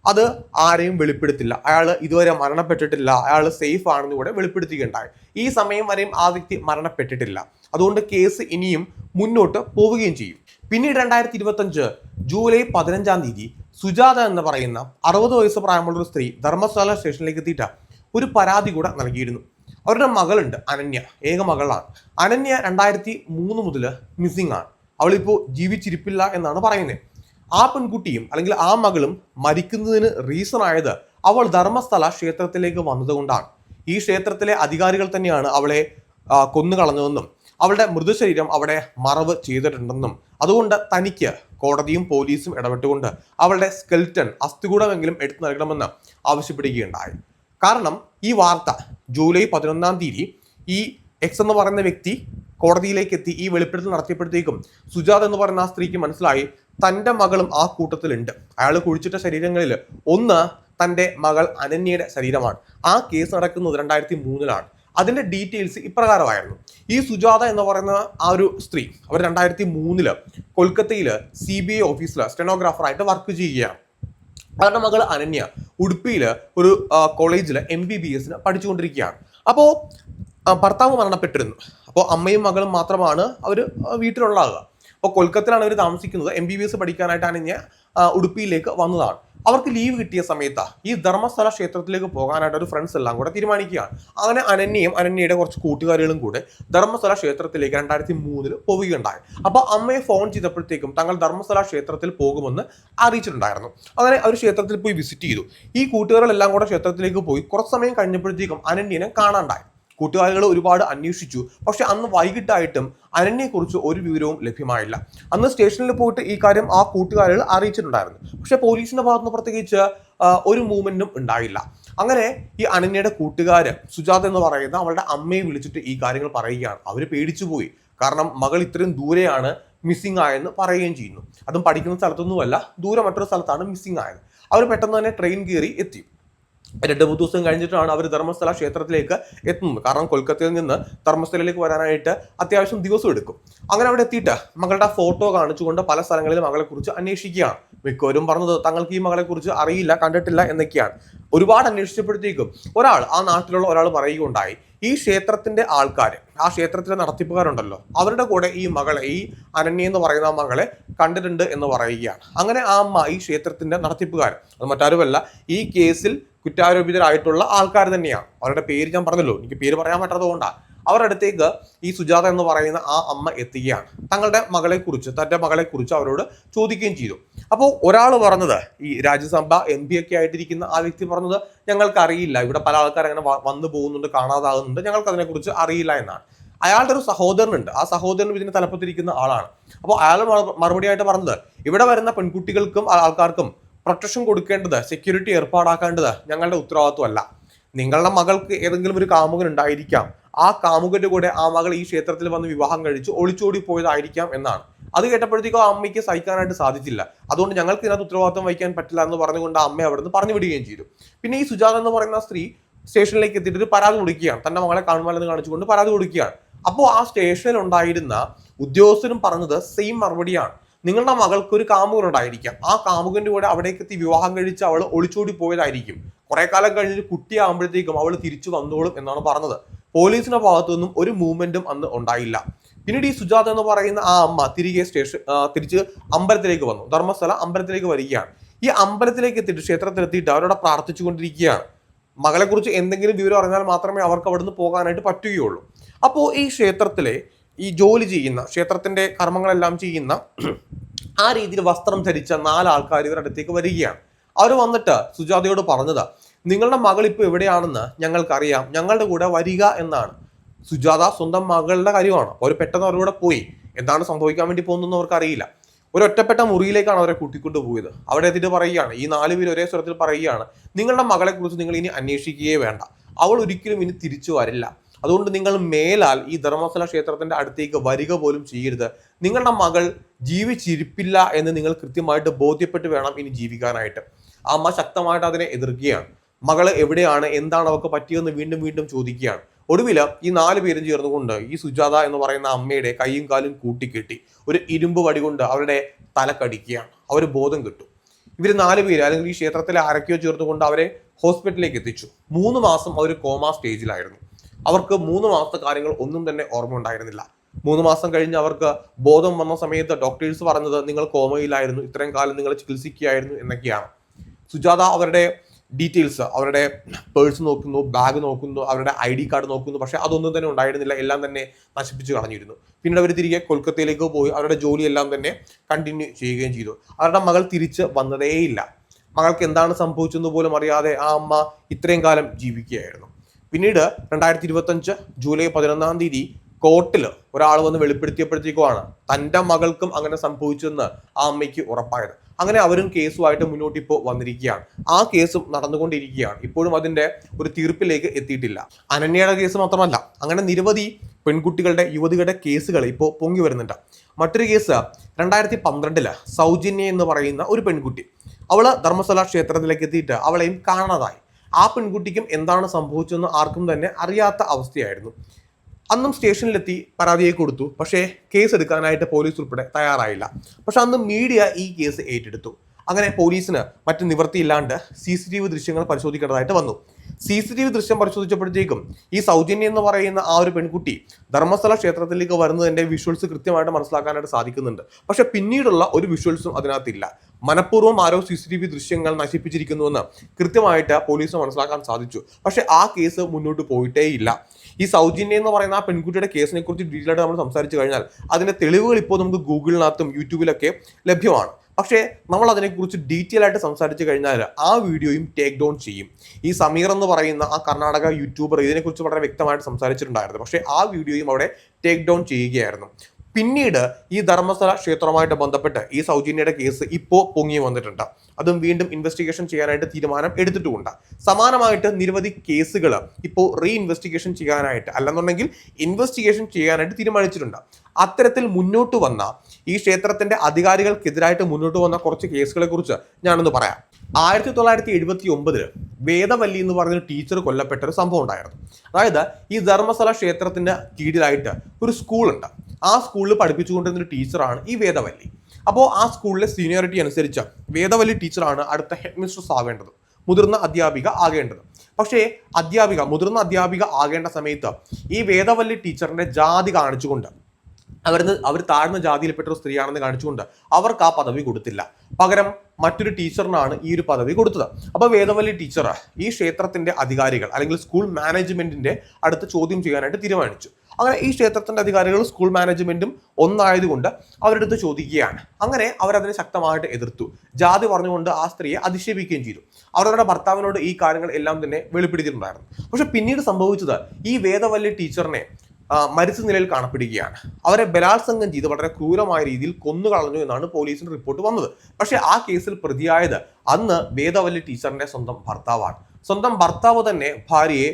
അത് ആരെയും വെളിപ്പെടുത്തില്ല. അയാൾ ഇതുവരെ മരണപ്പെട്ടിട്ടില്ല. അയാൾ സേഫ് ആണെന്ന് കൂടെ വെളിപ്പെടുത്തുകയുണ്ടായി. ഈ സമയം വരെയും ആ വ്യക്തി മരണപ്പെട്ടിട്ടില്ല. അതുകൊണ്ട് കേസ് ഇനിയും മുന്നോട്ട് പോവുകയും ചെയ്യും. പിന്നീട് രണ്ടായിരത്തി ഇരുപത്തഞ്ച് ജൂലൈ പതിനഞ്ചാം തീയതി സുജാത എന്ന് പറയുന്ന അറുപത് വയസ്സ് പ്രായമുള്ള ഒരു സ്ത്രീ ധർമ്മശാല സ്റ്റേഷനിലേക്ക് എത്തിയിട്ട് ഒരു പരാതി കൂടെ നൽകിയിരുന്നു. അവരുടെ മകളുണ്ട് അനന്യ. ഏക മകളാണ്. അനന്യ രണ്ടായിരത്തി മൂന്ന് മുതൽ മിസ്സിംഗ് ആണ്. അവളിപ്പോൾ ജീവിച്ചിരിപ്പില്ല എന്നാണ് പറയുന്നത്. ആ പെൺകുട്ടിയും അല്ലെങ്കിൽ ആ മകളും മരിക്കുന്നതിന് റീസൺ ആയത് അവൾ ധർമ്മസ്ഥല ക്ഷേത്രത്തിലേക്ക് വന്നതുകൊണ്ടാണ്. ഈ ക്ഷേത്രത്തിലെ അധികാരികൾ തന്നെയാണ് അവളെ കൊന്നുകളഞ്ഞതെന്നും അവളുടെ മൃതശരീരം അവിടെ മറവ് ചെയ്തിട്ടുണ്ടെന്നും. അതുകൊണ്ട് തനിക്ക് കോടതിയും പോലീസും ഇടപെട്ടുകൊണ്ട് അവളുടെ സ്കെൽറ്റൺ അസ്ഥികൂടമെങ്കിലും എടുത്തു നൽകണമെന്ന് ആവശ്യപ്പെടുകയുണ്ടായി. കാരണം ഈ വാർത്ത ജൂലൈ പതിനൊന്നാം തീയതി ഈ എക്സ് എന്ന് പറയുന്ന വ്യക്തി കോടതിയിലേക്ക് എത്തി ഈ വെളിപ്പെടുത്തൽ നടത്തിയപ്പോഴത്തേക്കും സുജാത് എന്ന് പറയുന്ന ആ സ്ത്രീക്ക് മനസ്സിലായി തന്റെ മകളും ആ കൂട്ടത്തിലുണ്ട്. അയാൾ കുഴിച്ചിട്ട ശരീരങ്ങളിൽ ഒന്ന് തന്റെ മകൾ അനന്യയുടെ ശരീരമാണ്. ആ കേസ് നടക്കുന്നത് രണ്ടായിരത്തി മൂന്നിലാണ് അതിന്റെ ഡീറ്റെയിൽസ് ഇപ്രകാരമായിരുന്നു. ഈ സുജാത എന്ന് പറയുന്ന ആ ഒരു സ്ത്രീ അവർ രണ്ടായിരത്തി മൂന്നിൽ കൊൽക്കത്തയിൽ സി ബി ഐ ഓഫീസിൽ സ്റ്റെനോഗ്രാഫറായിട്ട് വർക്ക് ചെയ്യുകയാണ്. അവരുടെ മകൾ അനന്യ ഉടുപ്പിയിൽ ഒരു കോളേജിൽ എം ബി ബി എസിന് പഠിച്ചുകൊണ്ടിരിക്കുകയാണ്. അപ്പോൾ ഭർത്താവ് മരണപ്പെട്ടിരുന്നു. അപ്പോൾ അമ്മയും മകളും മാത്രമാണ് അവർ വീട്ടിലുള്ളാകുക അപ്പോൾ കൊൽക്കത്തയിലാണ് അവർ താമസിക്കുന്നത്. എം ബി ബി എസ് പഠിക്കാനായിട്ടാണ് ഇനി ഉടുപ്പിയിലേക്ക് വന്നതാണ്. അവർക്ക് ലീവ് കിട്ടിയ സമയത്താ ഈ ധർമ്മസ്ഥല ക്ഷേത്രത്തിലേക്ക് പോകാനായിട്ട് ഒരു ഫ്രണ്ട്സ് എല്ലാം കൂടെ തീരുമാനിക്കുകയാണ്. അങ്ങനെ അനന്യയും അനന്യയുടെ കുറച്ച് കൂട്ടുകാരികളും കൂടെ ധർമ്മസ്ഥല ക്ഷേത്രത്തിലേക്ക് രണ്ടായിരത്തി മൂന്നിൽ പോവുകയുണ്ടായി. അപ്പോൾ അമ്മയെ ഫോൺ ചെയ്തപ്പോഴത്തേക്കും തങ്ങൾ ധർമ്മസ്ഥല ക്ഷേത്രത്തിൽ പോകുമെന്ന് അറിയിച്ചിട്ടുണ്ടായിരുന്നു. അങ്ങനെ അവർ ക്ഷേത്രത്തിൽ പോയി വിസിറ്റ് ചെയ്തു. ഈ കൂട്ടുകാരെല്ലാം കൂടെ ക്ഷേത്രത്തിലേക്ക് പോയി കുറച്ച് സമയം കഴിഞ്ഞപ്പോഴത്തേക്കും അനന്യനെ കാണാണ്ടായി. കൂട്ടുകാരികൾ ഒരുപാട് അന്വേഷിച്ചു. പക്ഷെ അന്ന് വൈകിട്ടായിട്ടും അനന്യയെക്കുറിച്ച് ഒരു വിവരവും ലഭ്യമായില്ല. അന്ന് സ്റ്റേഷനിൽ പോയിട്ട് ഈ കാര്യം ആ കൂട്ടുകാരികൾ അറിയിച്ചിട്ടുണ്ടായിരുന്നു. പക്ഷെ പോലീസിന്റെ ഭാഗത്തുനിന്ന് പ്രത്യേകിച്ച് ഒരു മൂവ്മെന്റും ഉണ്ടായില്ല. അങ്ങനെ ഈ അനന്യയുടെ കൂട്ടുകാർ സുജാത എന്ന് പറയുന്ന അവളുടെ അമ്മയെ വിളിച്ചിട്ട് ഈ കാര്യങ്ങൾ പറയുകയാണ്. അവർ പേടിച്ചുപോയി കാരണം മകൾ ഇത്രയും ദൂരെയാണ് മിസ്സിംഗ് ആയെന്ന് പറയുകയും ചെയ്യുന്നു. അതും പഠിക്കുന്ന സ്ഥലത്തൊന്നുമല്ല ദൂരെ മറ്റൊരു സ്ഥലത്താണ് മിസ്സിംഗ് ആയത്. അവർ പെട്ടെന്ന് തന്നെ ട്രെയിൻ കയറി എത്തി. രണ്ട് മൂന്ന് ദിവസം കഴിഞ്ഞിട്ടാണ് അവർ ധർമ്മസ്ഥല ക്ഷേത്രത്തിലേക്ക് എത്തുന്നത്. കാരണം കൊൽക്കത്തയിൽ നിന്ന് ധർമ്മസ്ഥലയിലേക്ക് വരാനായിട്ട് അത്യാവശ്യം ദിവസം എടുക്കും. അങ്ങനെ അവിടെ എത്തിയിട്ട് മകളുടെ ഫോട്ടോ കാണിച്ചുകൊണ്ട് പല സ്ഥലങ്ങളിലും മകളെക്കുറിച്ച് അന്വേഷിക്കുകയാണ്. മിക്കവരും പറഞ്ഞത് തങ്ങൾക്ക് ഈ മകളെക്കുറിച്ച് അറിയില്ല കണ്ടിട്ടില്ല എന്നൊക്കെയാണ്. ഒരുപാട് അന്വേഷിച്ചപ്പോഴത്തേക്കും ഒരാൾ ആ നാട്ടിലുള്ള ഒരാൾ പറയുകയുണ്ടായി. ഈ ക്ഷേത്രത്തിന്റെ ആൾക്കാർ ആ ക്ഷേത്രത്തിലെ നടത്തിപ്പുകാരുണ്ടല്ലോ അവരുടെ കൂടെ ഈ മകളെ ഈ അനന്യ എന്ന് പറയുന്ന മകളെ കണ്ടിട്ടുണ്ട് എന്ന് പറയുകയാണ്. അങ്ങനെ ആ അമ്മ ഈ ക്ഷേത്രത്തിന്റെ നടത്തിപ്പുകാരൻ അത് മറ്റാരുമല്ല ഈ കേസിൽ കുറ്റാരോപിതരായിട്ടുള്ള ആൾക്കാർ തന്നെയാണ്. അവരുടെ പേര് ഞാൻ പറഞ്ഞല്ലോ. എനിക്ക് പേര് പറയാൻ പറ്റാത്തതുകൊണ്ടാണ് അവരുടെ അടുത്തേക്ക് ഈ സുജാത എന്ന് പറയുന്ന ആ അമ്മ എത്തുകയാണ്. തങ്ങളുടെ മകളെ കുറിച്ച് മകളെക്കുറിച്ച് മകളെ കുറിച്ച് അവരോട് ചോദിക്കുകയും ചെയ്തു. അപ്പോൾ ഒരാൾ പറഞ്ഞത് ഈ രാജ്യസഭ എം പി ഒക്കെ ആയിട്ടിരിക്കുന്ന ആ വ്യക്തി പറഞ്ഞത് ഞങ്ങൾക്ക് അറിയില്ല ഇവിടെ പല ആൾക്കാർ അങ്ങനെ വന്നു പോകുന്നുണ്ട് കാണാതാകുന്നുണ്ട്. ഞങ്ങൾക്ക് അതിനെക്കുറിച്ച് അറിയില്ല എന്നാണ്. അയാളുടെ ഒരു സഹോദരനുണ്ട്. ആ സഹോദരൻ ഇതിന് തലപ്പത്തിരിക്കുന്ന ആളാണ്. അപ്പോൾ അയാൾ മറു- മറുപടിയായിട്ട് പറഞ്ഞത് ഇവിടെ വരുന്ന പെൺകുട്ടികൾക്കും ആൾക്കാർക്കും പ്രൊട്ടക്ഷൻ കൊടുക്കേണ്ടത് സെക്യൂരിറ്റി ഏർപ്പാടാക്കേണ്ടത് ഞങ്ങളുടെ ഉത്തരവാദിത്വമല്ല. നിങ്ങളുടെ മകൾക്ക് ഏതെങ്കിലും ഒരു കാമുകൻ ഉണ്ടായിരിക്കാം. ആ കാമുകന്റെ കൂടെ ആ മകൾ ഈ ക്ഷേത്രത്തിൽ വന്ന് വിവാഹം കഴിച്ച് ഒളിച്ചോടി പോയതായിരിക്കാം എന്നാണ്. അത് കേട്ടപ്പോഴത്തേക്കും ആ അമ്മയ്ക്ക് സഹിക്കാനായിട്ട് സാധിച്ചില്ല. അതുകൊണ്ട് ഞങ്ങൾക്ക് ഇതിനകത്ത് ഉത്തരവാദിത്വം വഹിക്കാൻ പറ്റില്ല എന്ന് പറഞ്ഞുകൊണ്ട് അമ്മ അവിടുന്ന് പറഞ്ഞു വിടുകയും ചെയ്തു. പിന്നെ ഈ സുജാത എന്ന് പറയുന്ന സ്ത്രീ സ്റ്റേഷനിലേക്ക് എത്തിയിട്ട് ഒരു പരാതി കൊടുക്കുകയാണ്. തന്റെ മകളെ കാണുമല്ലെന്ന് കാണിച്ചുകൊണ്ട് പരാതി കൊടുക്കുകയാണ്. അപ്പോൾ ആ സ്റ്റേഷനിൽ ഉണ്ടായിരുന്ന ഉദ്യോഗസ്ഥരും പറഞ്ഞത് സെയിം മറുപടിയാണ്. നിങ്ങളുടെ മകൾക്ക് ഒരു കാമുകൻ ഉണ്ടായിരിക്കാം ആ കാമുകന്റെ കൂടെ അവിടേക്ക് എത്തി വിവാഹം കഴിച്ച് അവൾ ഒളിച്ചോടി പോയതായിരിക്കും. കുറെ കാലം കഴിഞ്ഞ് കുട്ടിയാകുമ്പോഴത്തേക്കും അവൾ തിരിച്ചു വന്നോളും എന്നാണ് പറഞ്ഞത്. പോലീസിന്റെ ഭാഗത്തു നിന്നും ഒരു മൂവ്മെന്റും അന്ന് ഉണ്ടായില്ല. പിന്നീട് ഈ സുജാത എന്ന് പറയുന്ന ആ അമ്മ തിരികെ സ്റ്റേഷൻ തിരിച്ച് അമ്പലത്തിലേക്ക് വന്നു. ധർമ്മസ്ഥല അമ്പലത്തിലേക്ക് വരികയാണ്. ഈ അമ്പലത്തിലേക്ക് എത്തിയിട്ട് ക്ഷേത്രത്തിലെത്തിയിട്ട് അവരവിടെ പ്രാർത്ഥിച്ചുകൊണ്ടിരിക്കുകയാണ് മകളെക്കുറിച്ച് എന്തെങ്കിലും വിവരം അറിഞ്ഞാൽ മാത്രമേ അവർക്ക് അവിടുന്ന് പോകാനായിട്ട് പറ്റുകയുള്ളൂ. അപ്പോൾ ഈ ക്ഷേത്രത്തിലെ ഈ ജോലി ചെയ്യുന്ന ക്ഷേത്രത്തിന്റെ കർമ്മങ്ങളെല്ലാം ചെയ്യുന്ന ആ രീതിയിൽ വസ്ത്രം ധരിച്ച നാലാൾക്കാർ ഇവരുടെ അടുത്തേക്ക് വരികയാണ്. അവർ വന്നിട്ട് സുജാതയോട് പറഞ്ഞത് നിങ്ങളുടെ മകൾ ഇപ്പോൾ എവിടെയാണെന്ന് ഞങ്ങൾക്കറിയാം. ഞങ്ങളുടെ കൂടെ വരിക എന്നാണ്. സുജാത സ്വന്തം മകളുടെ കാര്യമാണ്. അവർ പെട്ടെന്ന് അവരുടെ പോയി. എന്താണ് സംഭവിക്കാൻ വേണ്ടി പോകുന്നതെന്ന് അവർക്ക് അറിയില്ല ഒരു ഒറ്റപ്പെട്ട മുറിയിലേക്കാണ് അവരെ കൂട്ടിക്കൊണ്ട് പോയത്. അവിടെ എത്തിയിട്ട് പറയുകയാണ് ഈ നാല് പേര് ഒരേ സ്വരത്തിൽ പറയുകയാണ് നിങ്ങളുടെ മകളെ കുറിച്ച് നിങ്ങൾ ഇനി അന്വേഷിക്കുകയേ വേണ്ട. അവൾ ഒരിക്കലും ഇനി തിരിച്ചു വരില്ല. അതുകൊണ്ട് നിങ്ങൾ മേലാൽ ഈ ധർമ്മസ്ഥല ക്ഷേത്രത്തിന്റെ അടുത്തേക്ക് വരിക പോലും ചെയ്യരുത്. നിങ്ങളുടെ മകൾ ജീവിച്ചിരിപ്പില്ല എന്ന് നിങ്ങൾ കൃത്യമായിട്ട് ബോധ്യപ്പെട്ട് വേണം ഇനി ജീവിക്കാനായിട്ട്. അമ്മ ശക്തമായിട്ട് അതിനെ എതിർക്കുകയാണ്. മകൾ എവിടെയാണ്? എന്താണ് അവർക്ക് പറ്റിയതെന്ന് വീണ്ടും വീണ്ടും ചോദിക്കുകയാണ്. ഒടുവിൽ ഈ നാല് പേരും ചേർന്നുകൊണ്ട് ഈ സുജാത എന്ന് പറയുന്ന അമ്മയുടെ കൈയും കാലും കൂട്ടിക്കെട്ടി. ഒരു ഇരുമ്പ് വടി കൊണ്ട് അവരുടെ തലക്കടിക്കുകയാണ് അവർ ബോധം കിട്ടും. ഇവർ നാല് പേര് അല്ലെങ്കിൽ ഈ ക്ഷേത്രത്തിലെ ആരൊക്കെയോ ചേർത്തുകൊണ്ട് അവരെ ഹോസ്പിറ്റലിലേക്ക് എത്തിച്ചു. മൂന്ന് മാസം അവർ കോമ സ്റ്റേജിലായിരുന്നു. അവർക്ക് മൂന്ന് മാസത്തെ കാര്യങ്ങൾ ഒന്നും തന്നെ ഓർമ്മ ഉണ്ടായിരുന്നില്ല. മൂന്ന് മാസം കഴിഞ്ഞ് അവർക്ക് ബോധം വന്ന സമയത്ത് ഡോക്ടേഴ്സ് പറഞ്ഞത് നിങ്ങൾ കോമയിലായിരുന്നു ഇത്രയും കാലം നിങ്ങൾ ചികിത്സിക്കുകയായിരുന്നു എന്നൊക്കെയാണ്. സുജാത അവരുടെ ഡീറ്റെയിൽസ് അവരുടെ പേഴ്സ് നോക്കുന്നു ബാഗ് നോക്കുന്നു അവരുടെ ഐ ഡി കാർഡ് നോക്കുന്നു പക്ഷേ അതൊന്നും തന്നെ ഉണ്ടായിരുന്നില്ല എല്ലാം തന്നെ നശിപ്പിച്ചു കളഞ്ഞിരുന്നു. പിന്നീട് അവർ തിരികെ കൊൽക്കത്തയിലേക്ക് പോയി അവരുടെ ജോലിയെല്ലാം തന്നെ കണ്ടിന്യൂ ചെയ്യുകയും ചെയ്തു. അവരുടെ മകൾ തിരിച്ച് വന്നതേയില്ല. മകൾക്ക് എന്താണ് സംഭവിച്ചതെന്ന് പോലും അറിയാതെ ആ അമ്മ ഇത്രയും കാലം ജീവിക്കുകയായിരുന്നു. പിന്നീട് രണ്ടായിരത്തി ഇരുപത്തഞ്ച് ജൂലൈ പതിനൊന്നാം തീയതി കോർട്ടിൽ ഒരാൾ വന്ന് വെളിപ്പെടുത്തിയപ്പോഴത്തേക്കുമാണ് തന്റെ മകൾക്കും അങ്ങനെ സംഭവിച്ചെന്ന് ആ അമ്മയ്ക്ക് ഉറപ്പായത്. അങ്ങനെ അവരും കേസുമായിട്ട് മുന്നോട്ട് ഇപ്പോൾ വന്നിരിക്കുകയാണ്. ആ കേസും നടന്നുകൊണ്ടിരിക്കുകയാണ്. ഇപ്പോഴും അതിന്റെ ഒരു തീർപ്പിലേക്ക് എത്തിയിട്ടില്ല. അനന്യയുടെ കേസ് മാത്രമല്ല അങ്ങനെ നിരവധി പെൺകുട്ടികളുടെ യുവതികളുടെ കേസുകൾ ഇപ്പോൾ പൊങ്ങി വരുന്നുണ്ട്. മറ്റൊരു കേസ് രണ്ടായിരത്തി പന്ത്രണ്ടിൽ സൗജന്യ എന്ന് പറയുന്ന ഒരു പെൺകുട്ടി. അവൾ ധർമ്മസ്ഥല ക്ഷേത്രത്തിലേക്ക് എത്തിയിട്ട് അവളെയും കാണാതായി. ആ പെൺകുട്ടിക്കും എന്താണ് സംഭവിച്ചതെന്ന് ആർക്കും തന്നെ അറിയാത്ത അവസ്ഥയായിരുന്നു. അന്നും സ്റ്റേഷനിലെത്തി പരാതിയെ കൊടുത്തു. പക്ഷേ കേസ് എടുക്കാനായിട്ട് പോലീസ് ഉൾപ്പെടെ തയ്യാറായില്ല. പക്ഷെ അന്ന് മീഡിയ ഈ കേസ് ഏറ്റെടുത്തു. അങ്ങനെ പോലീസിന് മറ്റു നിവൃത്തിയില്ലാണ്ട് സി സി ടി വി ദൃശ്യങ്ങൾ പരിശോധിക്കേണ്ടതായിട്ട് വന്നു. സി സി ടി വി ദൃശ്യം പരിശോധിച്ചപ്പോഴത്തേക്കും ഈ സൗജന്യം എന്ന് പറയുന്ന ആ ഒരു പെൺകുട്ടി ധർമ്മസ്ഥല ക്ഷേത്രത്തിലേക്ക് വരുന്നതിന്റെ വിഷ്വൽസ് കൃത്യമായിട്ട് മനസ്സിലാക്കാനായിട്ട് സാധിക്കുന്നുണ്ട്. പക്ഷെ പിന്നീടുള്ള ഒരു വിഷ്വൽസും അതിനകത്തില്ല. മനഃപൂർവം ആരോ സി സി ടി വി ദൃശ്യങ്ങൾ നശിപ്പിച്ചിരിക്കുന്നുവെന്ന് കൃത്യമായിട്ട് പോലീസിന് മനസ്സിലാക്കാൻ സാധിച്ചു. പക്ഷെ ആ കേസ് മുന്നോട്ട് പോയിട്ടേയില്ല. ഈ സൗജന്യ എന്ന് പറയുന്ന ആ പെൺകുട്ടിയുടെ കേസിനെ കുറിച്ച് ഡീറ്റെയിൽ ആയിട്ട് നമ്മൾ സംസാരിച്ചു കഴിഞ്ഞാൽ അതിന്റെ തെളിവുകൾ ഇപ്പോൾ നമുക്ക് ഗൂഗിളിനകത്തും യൂട്യൂബിലൊക്കെ ലഭ്യമാണ്. പക്ഷേ നമ്മൾ അതിനെക്കുറിച്ച് ഡീറ്റെയിൽ ആയിട്ട് സംസാരിച്ചു കഴിഞ്ഞാൽ ആ വീഡിയോയും ടേക്ക് ഡൗൺ ചെയ്യും. ഈ സമീർ എന്ന് പറയുന്ന ആ കർണാടക യൂട്യൂബർ ഇതിനെക്കുറിച്ച് വളരെ വ്യക്തമായിട്ട് സംസാരിച്ചിട്ടുണ്ടായിരുന്നു. പക്ഷേ ആ വീഡിയോയും അവിടെ ടേക്ക് ഡൗൺ ചെയ്യുകയായിരുന്നു. പിന്നീട് ഈ ധർമ്മസ്ഥല ക്ഷേത്രവുമായിട്ട് ബന്ധപ്പെട്ട് ഈ സൗജന്യയുടെ കേസ് ഇപ്പോൾ പൊങ്ങി വന്നിട്ടുണ്ട്. അതും വീണ്ടും ഇൻവെസ്റ്റിഗേഷൻ ചെയ്യാനായിട്ട് തീരുമാനം എടുത്തിട്ടുമുണ്ട്. സമാനമായിട്ട് നിരവധി കേസുകൾ ഇപ്പോൾ റീ ഇൻവെസ്റ്റിഗേഷൻ ചെയ്യാനായിട്ട് അല്ലെന്നുണ്ടെങ്കിൽ ഇൻവെസ്റ്റിഗേഷൻ ചെയ്യാനായിട്ട് തീരുമാനിച്ചിട്ടുണ്ട്. അത്തരത്തിൽ മുന്നോട്ട് വന്ന ഈ ക്ഷേത്രത്തിന്റെ അധികാരികൾക്കെതിരായിട്ട് മുന്നോട്ട് വന്ന കുറച്ച് കേസുകളെ കുറിച്ച് ഞാനൊന്ന് പറയാം. ആയിരത്തി തൊള്ളായിരത്തി എഴുപത്തി ഒമ്പതിൽ വേദവല്ലി എന്ന് പറഞ്ഞൊരു ടീച്ചർ കൊല്ലപ്പെട്ട ഒരു സംഭവം ഉണ്ടായിരുന്നു. അതായത് ഈ ധർമ്മസ്ഥല ക്ഷേത്രത്തിന്റെ കീഴിലായിട്ട് ഒരു സ്കൂളുണ്ട് ആ സ്കൂളിൽ പഠിപ്പിച്ചുകൊണ്ടിരുന്ന ടീച്ചറാണ് ഈ വേദവല്ലി. അപ്പോൾ ആ സ്കൂളിലെ സീനിയോറിറ്റി അനുസരിച്ച് വേദവല്ലി ടീച്ചറാണ് അടുത്ത ഹെഡ് മിസ്ട്രസ് ആവേണ്ടത് മുതിർന്ന അധ്യാപിക ആകേണ്ടത്. പക്ഷേ അധ്യാപിക മുതിർന്ന അധ്യാപിക ആകേണ്ട സമയത്ത് ഈ വേദവല്ലി ടീച്ചറിന്റെ ജാതി കാണിച്ചുകൊണ്ട് അവരിന്ന് അവർ താഴ്ന്ന ജാതിയിൽപ്പെട്ട ഒരു സ്ത്രീയാണെന്ന് കാണിച്ചുകൊണ്ട് അവർക്ക് ആ പദവി കൊടുത്തില്ല. പകരം മറ്റൊരു ടീച്ചറിനാണ് ഈ ഒരു പദവി കൊടുത്തത്. അപ്പോൾ വേദവല്ലി ടീച്ചർ ഈ ക്ഷേത്രത്തിന്റെ അധികാരികൾ അല്ലെങ്കിൽ സ്കൂൾ മാനേജ്മെന്റിന്റെ അടുത്ത് ചോദ്യം ചെയ്യാനായിട്ട് തീരുമാനിച്ചു. അങ്ങനെ ഈ ക്ഷേത്രത്തിന്റെ അധികാരികൾ സ്കൂൾ മാനേജ്മെന്റും ഒന്നായതുകൊണ്ട് അവരെടുത്ത് ചോദിക്കുകയാണ്. അങ്ങനെ അവരതിനെ ശക്തമായിട്ട് എതിർത്തു. ജാതി പറഞ്ഞുകൊണ്ട് ആ സ്ത്രീയെ അധിക്ഷേപിക്കുകയും ചെയ്തു. അവരുടെ ഭർത്താവിനോട് ഈ കാര്യങ്ങൾ എല്ലാം തന്നെ വെളിപ്പെടുത്തിയിട്ടുണ്ടായിരുന്നു. പക്ഷെ പിന്നീട് സംഭവിച്ചത് ഈ വേദവല്ലി ടീച്ചറിനെ മരിച്ച നിലയിൽ കാണപ്പെടുകയാണ്. അവരെ ബലാത്സംഗം ചെയ്ത് വളരെ ക്രൂരമായ രീതിയിൽ കൊന്നുകളഞ്ഞു എന്നാണ് പോലീസിന്റെ റിപ്പോർട്ട് വന്നത്. പക്ഷേ ആ കേസിൽ പ്രതിയായത് അന്ന് വേദവല്ലി ടീച്ചറിന്റെ സ്വന്തം ഭർത്താവാണ്. സ്വന്തം ഭർത്താവ് തന്നെ ഭാര്യയെ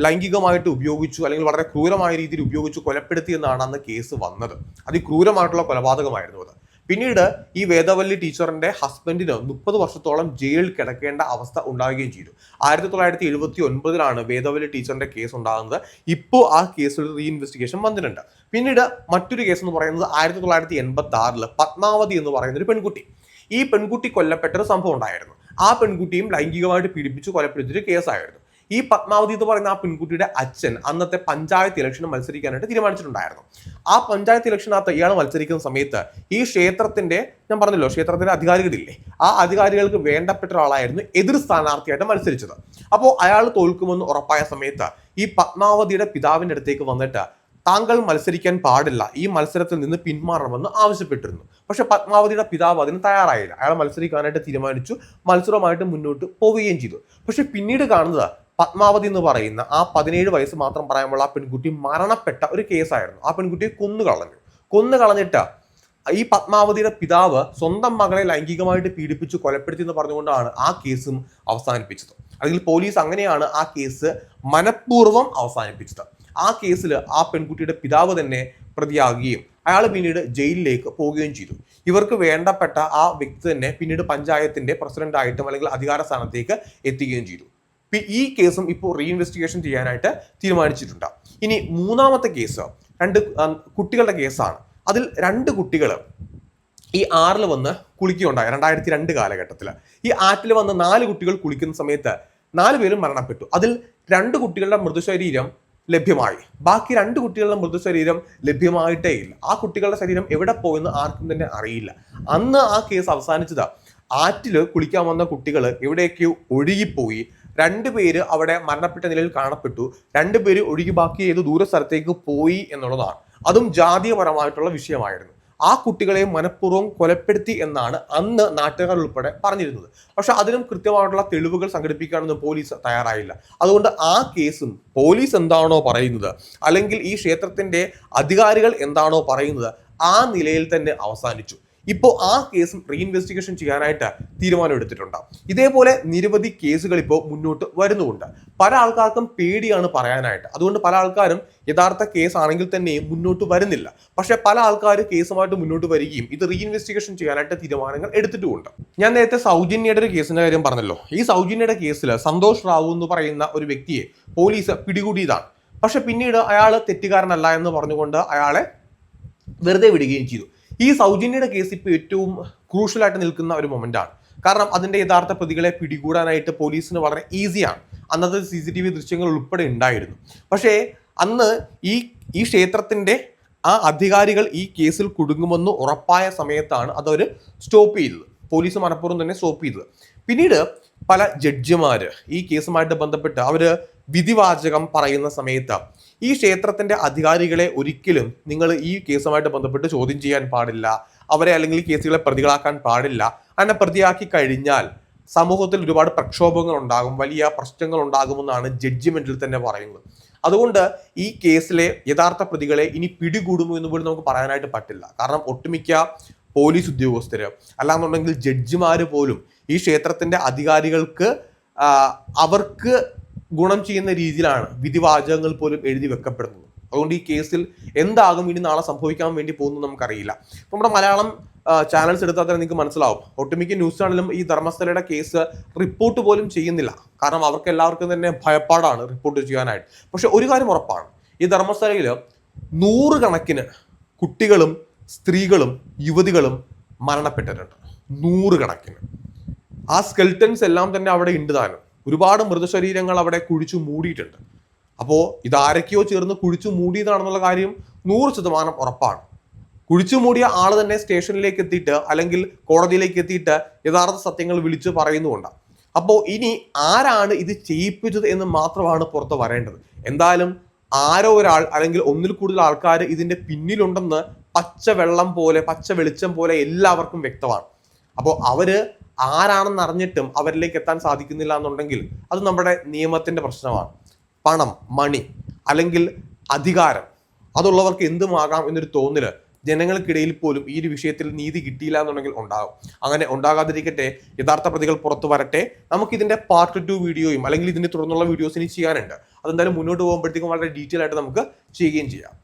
ലൈംഗികമായിട്ട് ഉപയോഗിച്ചു അല്ലെങ്കിൽ വളരെ ക്രൂരമായ രീതിയിൽ ഉപയോഗിച്ചു കൊലപ്പെടുത്തി എന്നാണ് അന്ന് കേസ് വന്നത്. അതിക്രൂരമായിട്ടുള്ള കൊലപാതകമായിരുന്നു അത്. പിന്നീട് ഈ വേദവല്ലി ടീച്ചറിന്റെ ഹസ്ബൻഡിന് മുപ്പത് വർഷത്തോളം ജയിലിൽ കിടക്കേണ്ട അവസ്ഥ ഉണ്ടാവുകയും ചെയ്തു. ആയിരത്തി തൊള്ളായിരത്തി എഴുപത്തി ഒൻപതിലാണ് വേദവല്ലി ടീച്ചറിന്റെ കേസ് ഉണ്ടാകുന്നത്. ഇപ്പോൾ ആ കേസിൽ റീ ഇൻവെസ്റ്റിഗേഷൻ വന്നിട്ടുണ്ട്. പിന്നീട് മറ്റൊരു കേസ് എന്ന് പറയുന്നത് ആയിരത്തി തൊള്ളായിരത്തി എൺപത്തി ആറിൽ പത്മാവതി എന്ന് പറയുന്ന ഒരു പെൺകുട്ടി. ഈ പെൺകുട്ടി കൊല്ലപ്പെട്ട ഒരു സംഭവം ഉണ്ടായിരുന്നു. ആ പെൺകുട്ടിയും ലൈംഗികമായിട്ട് പീഡിപ്പിച്ച് കൊലപ്പെടുത്തിയൊരു കേസായിരുന്നു. ഈ പത്മാവതി എന്ന് പറയുന്ന ആ പെൺകുട്ടിയുടെ അച്ഛൻ അന്നത്തെ പഞ്ചായത്ത് ഇലക്ഷന് മത്സരിക്കാനായിട്ട് തീരുമാനിച്ചിട്ടുണ്ടായിരുന്നു. ആ പഞ്ചായത്ത് ഇലക്ഷനകത്ത് ഇയാൾ മത്സരിക്കുന്ന സമയത്ത് ഈ ക്ഷേത്രത്തിന്റെ ഞാൻ പറഞ്ഞല്ലോ ക്ഷേത്രത്തിന്റെ അധികാരികളില്ലേ ആ അധികാരികൾക്ക് വേണ്ടപ്പെട്ട ഒരാളായിരുന്നു എതിർ സ്ഥാനാർത്ഥിയായിട്ട് മത്സരിച്ചത്. അപ്പോൾ അയാൾ തോൽക്കുമെന്ന് ഉറപ്പായ സമയത്ത് ഈ പത്മാവതിയുടെ പിതാവിന്റെ അടുത്തേക്ക് വന്നിട്ട് താങ്കൾ മത്സരിക്കാൻ പാടില്ല ഈ മത്സരത്തിൽ നിന്ന് പിന്മാറണമെന്ന് ആവശ്യപ്പെട്ടിരുന്നു. പക്ഷെ പത്മാവതിയുടെ പിതാവ് അതിന് തയ്യാറായില്ല. അയാൾ മത്സരിക്കാനായിട്ട് തീരുമാനിച്ചു മത്സരവുമായിട്ട് മുന്നോട്ട് പോവുകയും ചെയ്തു. പക്ഷെ പിന്നീട് കാണുന്നത് പത്മാവതി എന്ന് പറയുന്ന ആ പതിനേഴ് വയസ്സ് മാത്രം പറയാനുള്ള ആ പെൺകുട്ടി മരണപ്പെട്ട ഒരു കേസായിരുന്നു. ആ പെൺകുട്ടിയെ കൊന്നു കളഞ്ഞു. കൊന്നു കളഞ്ഞിട്ട് ഈ പത്മാവതിയുടെ പിതാവ് സ്വന്തം മകളെ ലൈംഗികമായിട്ട് പീഡിപ്പിച്ച് കൊലപ്പെടുത്തി എന്ന് പറഞ്ഞുകൊണ്ടാണ് ആ കേസും അവസാനിപ്പിച്ചത്. അല്ലെങ്കിൽ പോലീസ് അങ്ങനെയാണ് ആ കേസ് മനഃപൂർവം അവസാനിപ്പിച്ചത്. ആ കേസിൽ ആ പെൺകുട്ടിയുടെ പിതാവ് തന്നെ പ്രതിയാകുകയും അയാൾ പിന്നീട് ജയിലിലേക്ക് പോവുകയും ചെയ്തു. ഇവർക്ക് വേണ്ടപ്പെട്ട ആ വ്യക്തി തന്നെ പിന്നീട് പഞ്ചായത്തിന്റെ പ്രസിഡന്റായിട്ടും അല്ലെങ്കിൽ അധികാര സ്ഥാനത്തേക്ക് എത്തുകയും ചെയ്തു. ഈ കേസും ഇപ്പോൾ റീഇൻവെസ്റ്റിഗേഷൻ ചെയ്യാനായിട്ട് തീരുമാനിച്ചിട്ടുണ്ട്. ഇനി മൂന്നാമത്തെ കേസ് രണ്ട് കുട്ടികളുടെ കേസാണ്. അതിൽ രണ്ട് കുട്ടികൾ ഈ ആറിൽ വന്ന് കുളിക്കുകയുണ്ടായി രണ്ടായിരത്തി രണ്ട് കാലഘട്ടത്തിൽ ഈ ആറ്റിൽ വന്ന് നാല് കുട്ടികൾ കുളിക്കുന്ന സമയത്ത് നാല് പേരും മരണപ്പെട്ടു. അതിൽ രണ്ട് കുട്ടികളുടെ മൃതശരീരം ലഭ്യമായി. ബാക്കി രണ്ട് കുട്ടികളുടെ മൃതശരീരം ലഭ്യമായിട്ടേ ഇല്ല. ആ കുട്ടികളുടെ ശരീരം എവിടെ പോയെന്ന് ആർക്കും തന്നെ അറിയില്ല. അന്ന് ആ കേസ് അവസാനിച്ചത് ആറ്റിൽ കുളിക്കാൻ വന്ന കുട്ടികൾ എവിടെയൊക്കെയോ ഒഴുകിപ്പോയി. രണ്ടുപേര് അവിടെ മരണപ്പെട്ട നിലയിൽ കാണപ്പെട്ടു. രണ്ടുപേര് ഒഴുകി ബാക്കി ചെയ്ത് ദൂര സ്ഥലത്തേക്ക് പോയി എന്നുള്ളതാണ്. അതും ജാതീയപരമായിട്ടുള്ള വിഷയമായിരുന്നു. ആ കുട്ടികളെ മനഃപൂർവം കൊലപ്പെടുത്തി എന്നാണ് അന്ന് നാട്ടുകാർ ഉൾപ്പെടെ പറഞ്ഞിരുന്നത്. പക്ഷെ അതിനും കൃത്യമായിട്ടുള്ള തെളിവുകൾ സംഘടിപ്പിക്കാനൊന്നും പോലീസ് തയ്യാറായില്ല. അതുകൊണ്ട് ആ കേസും പോലീസ് എന്താണോ പറയുന്നത് അല്ലെങ്കിൽ ഈ ക്ഷേത്രത്തിന്റെ അധികാരികൾ എന്താണോ പറയുന്നത് ആ നിലയിൽ തന്നെ അവസാനിച്ചു. ഇപ്പോൾ ആ കേസും റീഇൻവെസ്റ്റിഗേഷൻ ചെയ്യാനായിട്ട് തീരുമാനം എടുത്തിട്ടുണ്ട് ഇതേപോലെ നിരവധി കേസുകൾ ഇപ്പോൾ മുന്നോട്ട് വരുന്നുമുണ്ട്. പല ആൾക്കാർക്കും പേടിയാണ് പറയാനായിട്ട്. അതുകൊണ്ട് പല ആൾക്കാരും യഥാർത്ഥ കേസ് ആണെങ്കിൽ തന്നെയും മുന്നോട്ട് വരുന്നില്ല. പക്ഷേ പല ആൾക്കാർ കേസുമായിട്ട് മുന്നോട്ട് വരികയും ഇത് റീഇൻവെസ്റ്റിഗേഷൻ ചെയ്യാനായിട്ട് തീരുമാനങ്ങൾ എടുത്തിട്ടുമുണ്ട്. ഞാൻ നേരത്തെ സൗജന്യയുടെ ഒരു കേസിന്റെ കാര്യം പറഞ്ഞല്ലോ. ഈ സൗജന്യയുടെ കേസിൽ സന്തോഷ് റാവു എന്ന് പറയുന്ന ഒരു വ്യക്തിയെ പോലീസ് പിടികൂടിയതാണ്. പക്ഷെ പിന്നീട് അയാൾ തെറ്റുകാരനല്ല എന്ന് പറഞ്ഞുകൊണ്ട് അയാളെ വെറുതെ വിടുകയും ചെയ്തു. ഈ സൗജന്യയുടെ കേസ് ഇപ്പോൾ ഏറ്റവും ക്രൂഷ്യലായിട്ട് നിൽക്കുന്ന ഒരു മൊമെന്റ് ആണ്. കാരണം അതിന്റെ യഥാർത്ഥ പ്രതികളെ പിടികൂടാനായിട്ട് പോലീസിന് വളരെ ഈസിയാണ് അന്നത്തെ സി സി ടി വി ദൃശ്യങ്ങൾ ഉൾപ്പെടെ ഉണ്ടായിരുന്നു. പക്ഷേ അന്ന് ഈ ഈ ക്ഷേത്രത്തിന്റെ ആ അധികാരികൾ ഈ കേസിൽ കുടുങ്ങുമെന്ന് ഉറപ്പായ സമയത്താണ് അതവർ സ്റ്റോപ്പ് ചെയ്തത്. പോലീസ് മനഃപൂർവം തന്നെ സ്റ്റോപ്പ് ചെയ്തത്. പിന്നീട് പല ജഡ്ജിമാർ ഈ കേസുമായിട്ട് ബന്ധപ്പെട്ട് അവർ വിധിവാചകം പറയുന്ന സമയത്ത് ഈ ക്ഷേത്രത്തിന്റെ അധികാരികളെ ഒരിക്കലും നിങ്ങൾ ഈ കേസുമായിട്ട് ബന്ധപ്പെട്ട് ചോദ്യം ചെയ്യാൻ പാടില്ല. അവരെ അല്ലെങ്കിൽ കേസുകളെ പ്രതികളാക്കാൻ പാടില്ല. അങ്ങനെ പ്രതിയാക്കി കഴിഞ്ഞാൽ സമൂഹത്തിൽ ഒരുപാട് പ്രക്ഷോഭങ്ങൾ ഉണ്ടാകും. വലിയ പ്രശ്നങ്ങൾ ഉണ്ടാകുമെന്നാണ് ജഡ്ജിമെന്റിൽ തന്നെ പറയുന്നത്. അതുകൊണ്ട് ഈ കേസിലെ യഥാർത്ഥ പ്രതികളെ ഇനി പിടികൂടുമോ എന്ന് പോലും നമുക്ക് പറയാനായിട്ട് പറ്റില്ല. കാരണം ഒട്ടുമിക്ക പോലീസ് ഉദ്യോഗസ്ഥര് അല്ലാന്നുണ്ടെങ്കിൽ ജഡ്ജിമാര് പോലും ഈ ക്ഷേത്രത്തിന്റെ അധികാരികൾക്ക് അവർക്ക് ഗുണം ചെയ്യുന്ന രീതിയിലാണ് വിധിവാചകങ്ങൾ പോലും എഴുതി വെക്കപ്പെടുന്നത്. അതുകൊണ്ട് ഈ കേസിൽ എന്താകും ഇനി നാളെ സംഭവിക്കാൻ വേണ്ടി പോകുന്നത് നമുക്കറിയില്ല. നമ്മുടെ മലയാളം ചാനൽസ് എടുത്താൽ തന്നെ നിങ്ങൾക്ക് മനസ്സിലാവും. ഒട്ടുമിക്ക ന്യൂസ് ചാനലും ഈ ധർമ്മസ്ഥലയുടെ കേസ് റിപ്പോർട്ട് പോലും ചെയ്യുന്നില്ല. കാരണം അവർക്ക് എല്ലാവർക്കും തന്നെ ഭയപ്പാടാണ് റിപ്പോർട്ട് ചെയ്യാനായിട്ട്. പക്ഷെ ഒരു കാര്യം ഉറപ്പാണ്. ഈ ധർമ്മസ്ഥലയിൽ നൂറുകണക്കിന് കുട്ടികളും സ്ത്രീകളും യുവതികളും മരണപ്പെട്ടിട്ടുണ്ട്. നൂറുകണക്കിന്. ആ സ്കെൽട്ടൻസ് എല്ലാം തന്നെ അവിടെ ഉണ്ട് താനും. ഒരുപാട് മൃതശരീരങ്ങൾ അവിടെ കുഴിച്ചു മൂടിയിട്ടുണ്ട്. അപ്പോൾ ഇതാരൊക്കെയോ ചേർന്ന് കുഴിച്ചു മൂടിയതാണെന്നുള്ള കാര്യം നൂറ് ശതമാനം ഉറപ്പാണ്. കുഴിച്ചു മൂടിയ ആൾ തന്നെ സ്റ്റേഷനിലേക്ക് എത്തിയിട്ട് അല്ലെങ്കിൽ കോടതിയിലേക്ക് എത്തിയിട്ട് യഥാർത്ഥ സത്യങ്ങൾ വിളിച്ചു പറയുന്നുമുണ്ടാണ് അപ്പോൾ ഇനി ആരാണ് ഇത് ചെയ്യിപ്പിച്ചത് എന്ന് മാത്രമാണ് പുറത്ത് വരേണ്ടത്. എന്തായാലും ആരോ ഒരാൾ അല്ലെങ്കിൽ ഒന്നിൽ കൂടുതൽ ആൾക്കാർ ഇതിന്റെ പിന്നിലുണ്ടെന്ന് പച്ച വെള്ളം പോലെ പച്ച വെളിച്ചം പോലെ എല്ലാവർക്കും വ്യക്തമാണ്. അപ്പോൾ അവർ ആരാണെന്ന് അറിഞ്ഞിട്ടും അവരിലേക്ക് എത്താൻ സാധിക്കുന്നില്ല എന്നുണ്ടെങ്കിൽ അത് നമ്മുടെ നിയമത്തിന്റെ പ്രശ്നമാണ്. പണം മണി അല്ലെങ്കിൽ അധികാരം അതുള്ളവർക്ക് എന്തുമാകാം എന്നൊരു തോന്നൽ ജനങ്ങൾക്കിടയിൽ പോലും ഈ ഒരു വിഷയത്തിൽ നീതി കിട്ടിയില്ല എന്നുണ്ടെങ്കിൽ ഉണ്ടാകും അങ്ങനെ ഉണ്ടാകാതിരിക്കട്ടെ യഥാർത്ഥ പ്രതികൾ പുറത്തു വരട്ടെ. നമുക്ക് ഇതിന്റെ പാർട്ട് ടു വീഡിയോയും അല്ലെങ്കിൽ ഇതിന്റെ തുടർന്നുള്ള വീഡിയോസ് ഇനി ചെയ്യാനുണ്ട്. അതെന്തായാലും മുന്നോട്ട് പോകുമ്പോഴത്തേക്കും വളരെ ഡീറ്റെയിൽ ആയിട്ട് നമുക്ക് ചെയ്യുകയും ചെയ്യാം.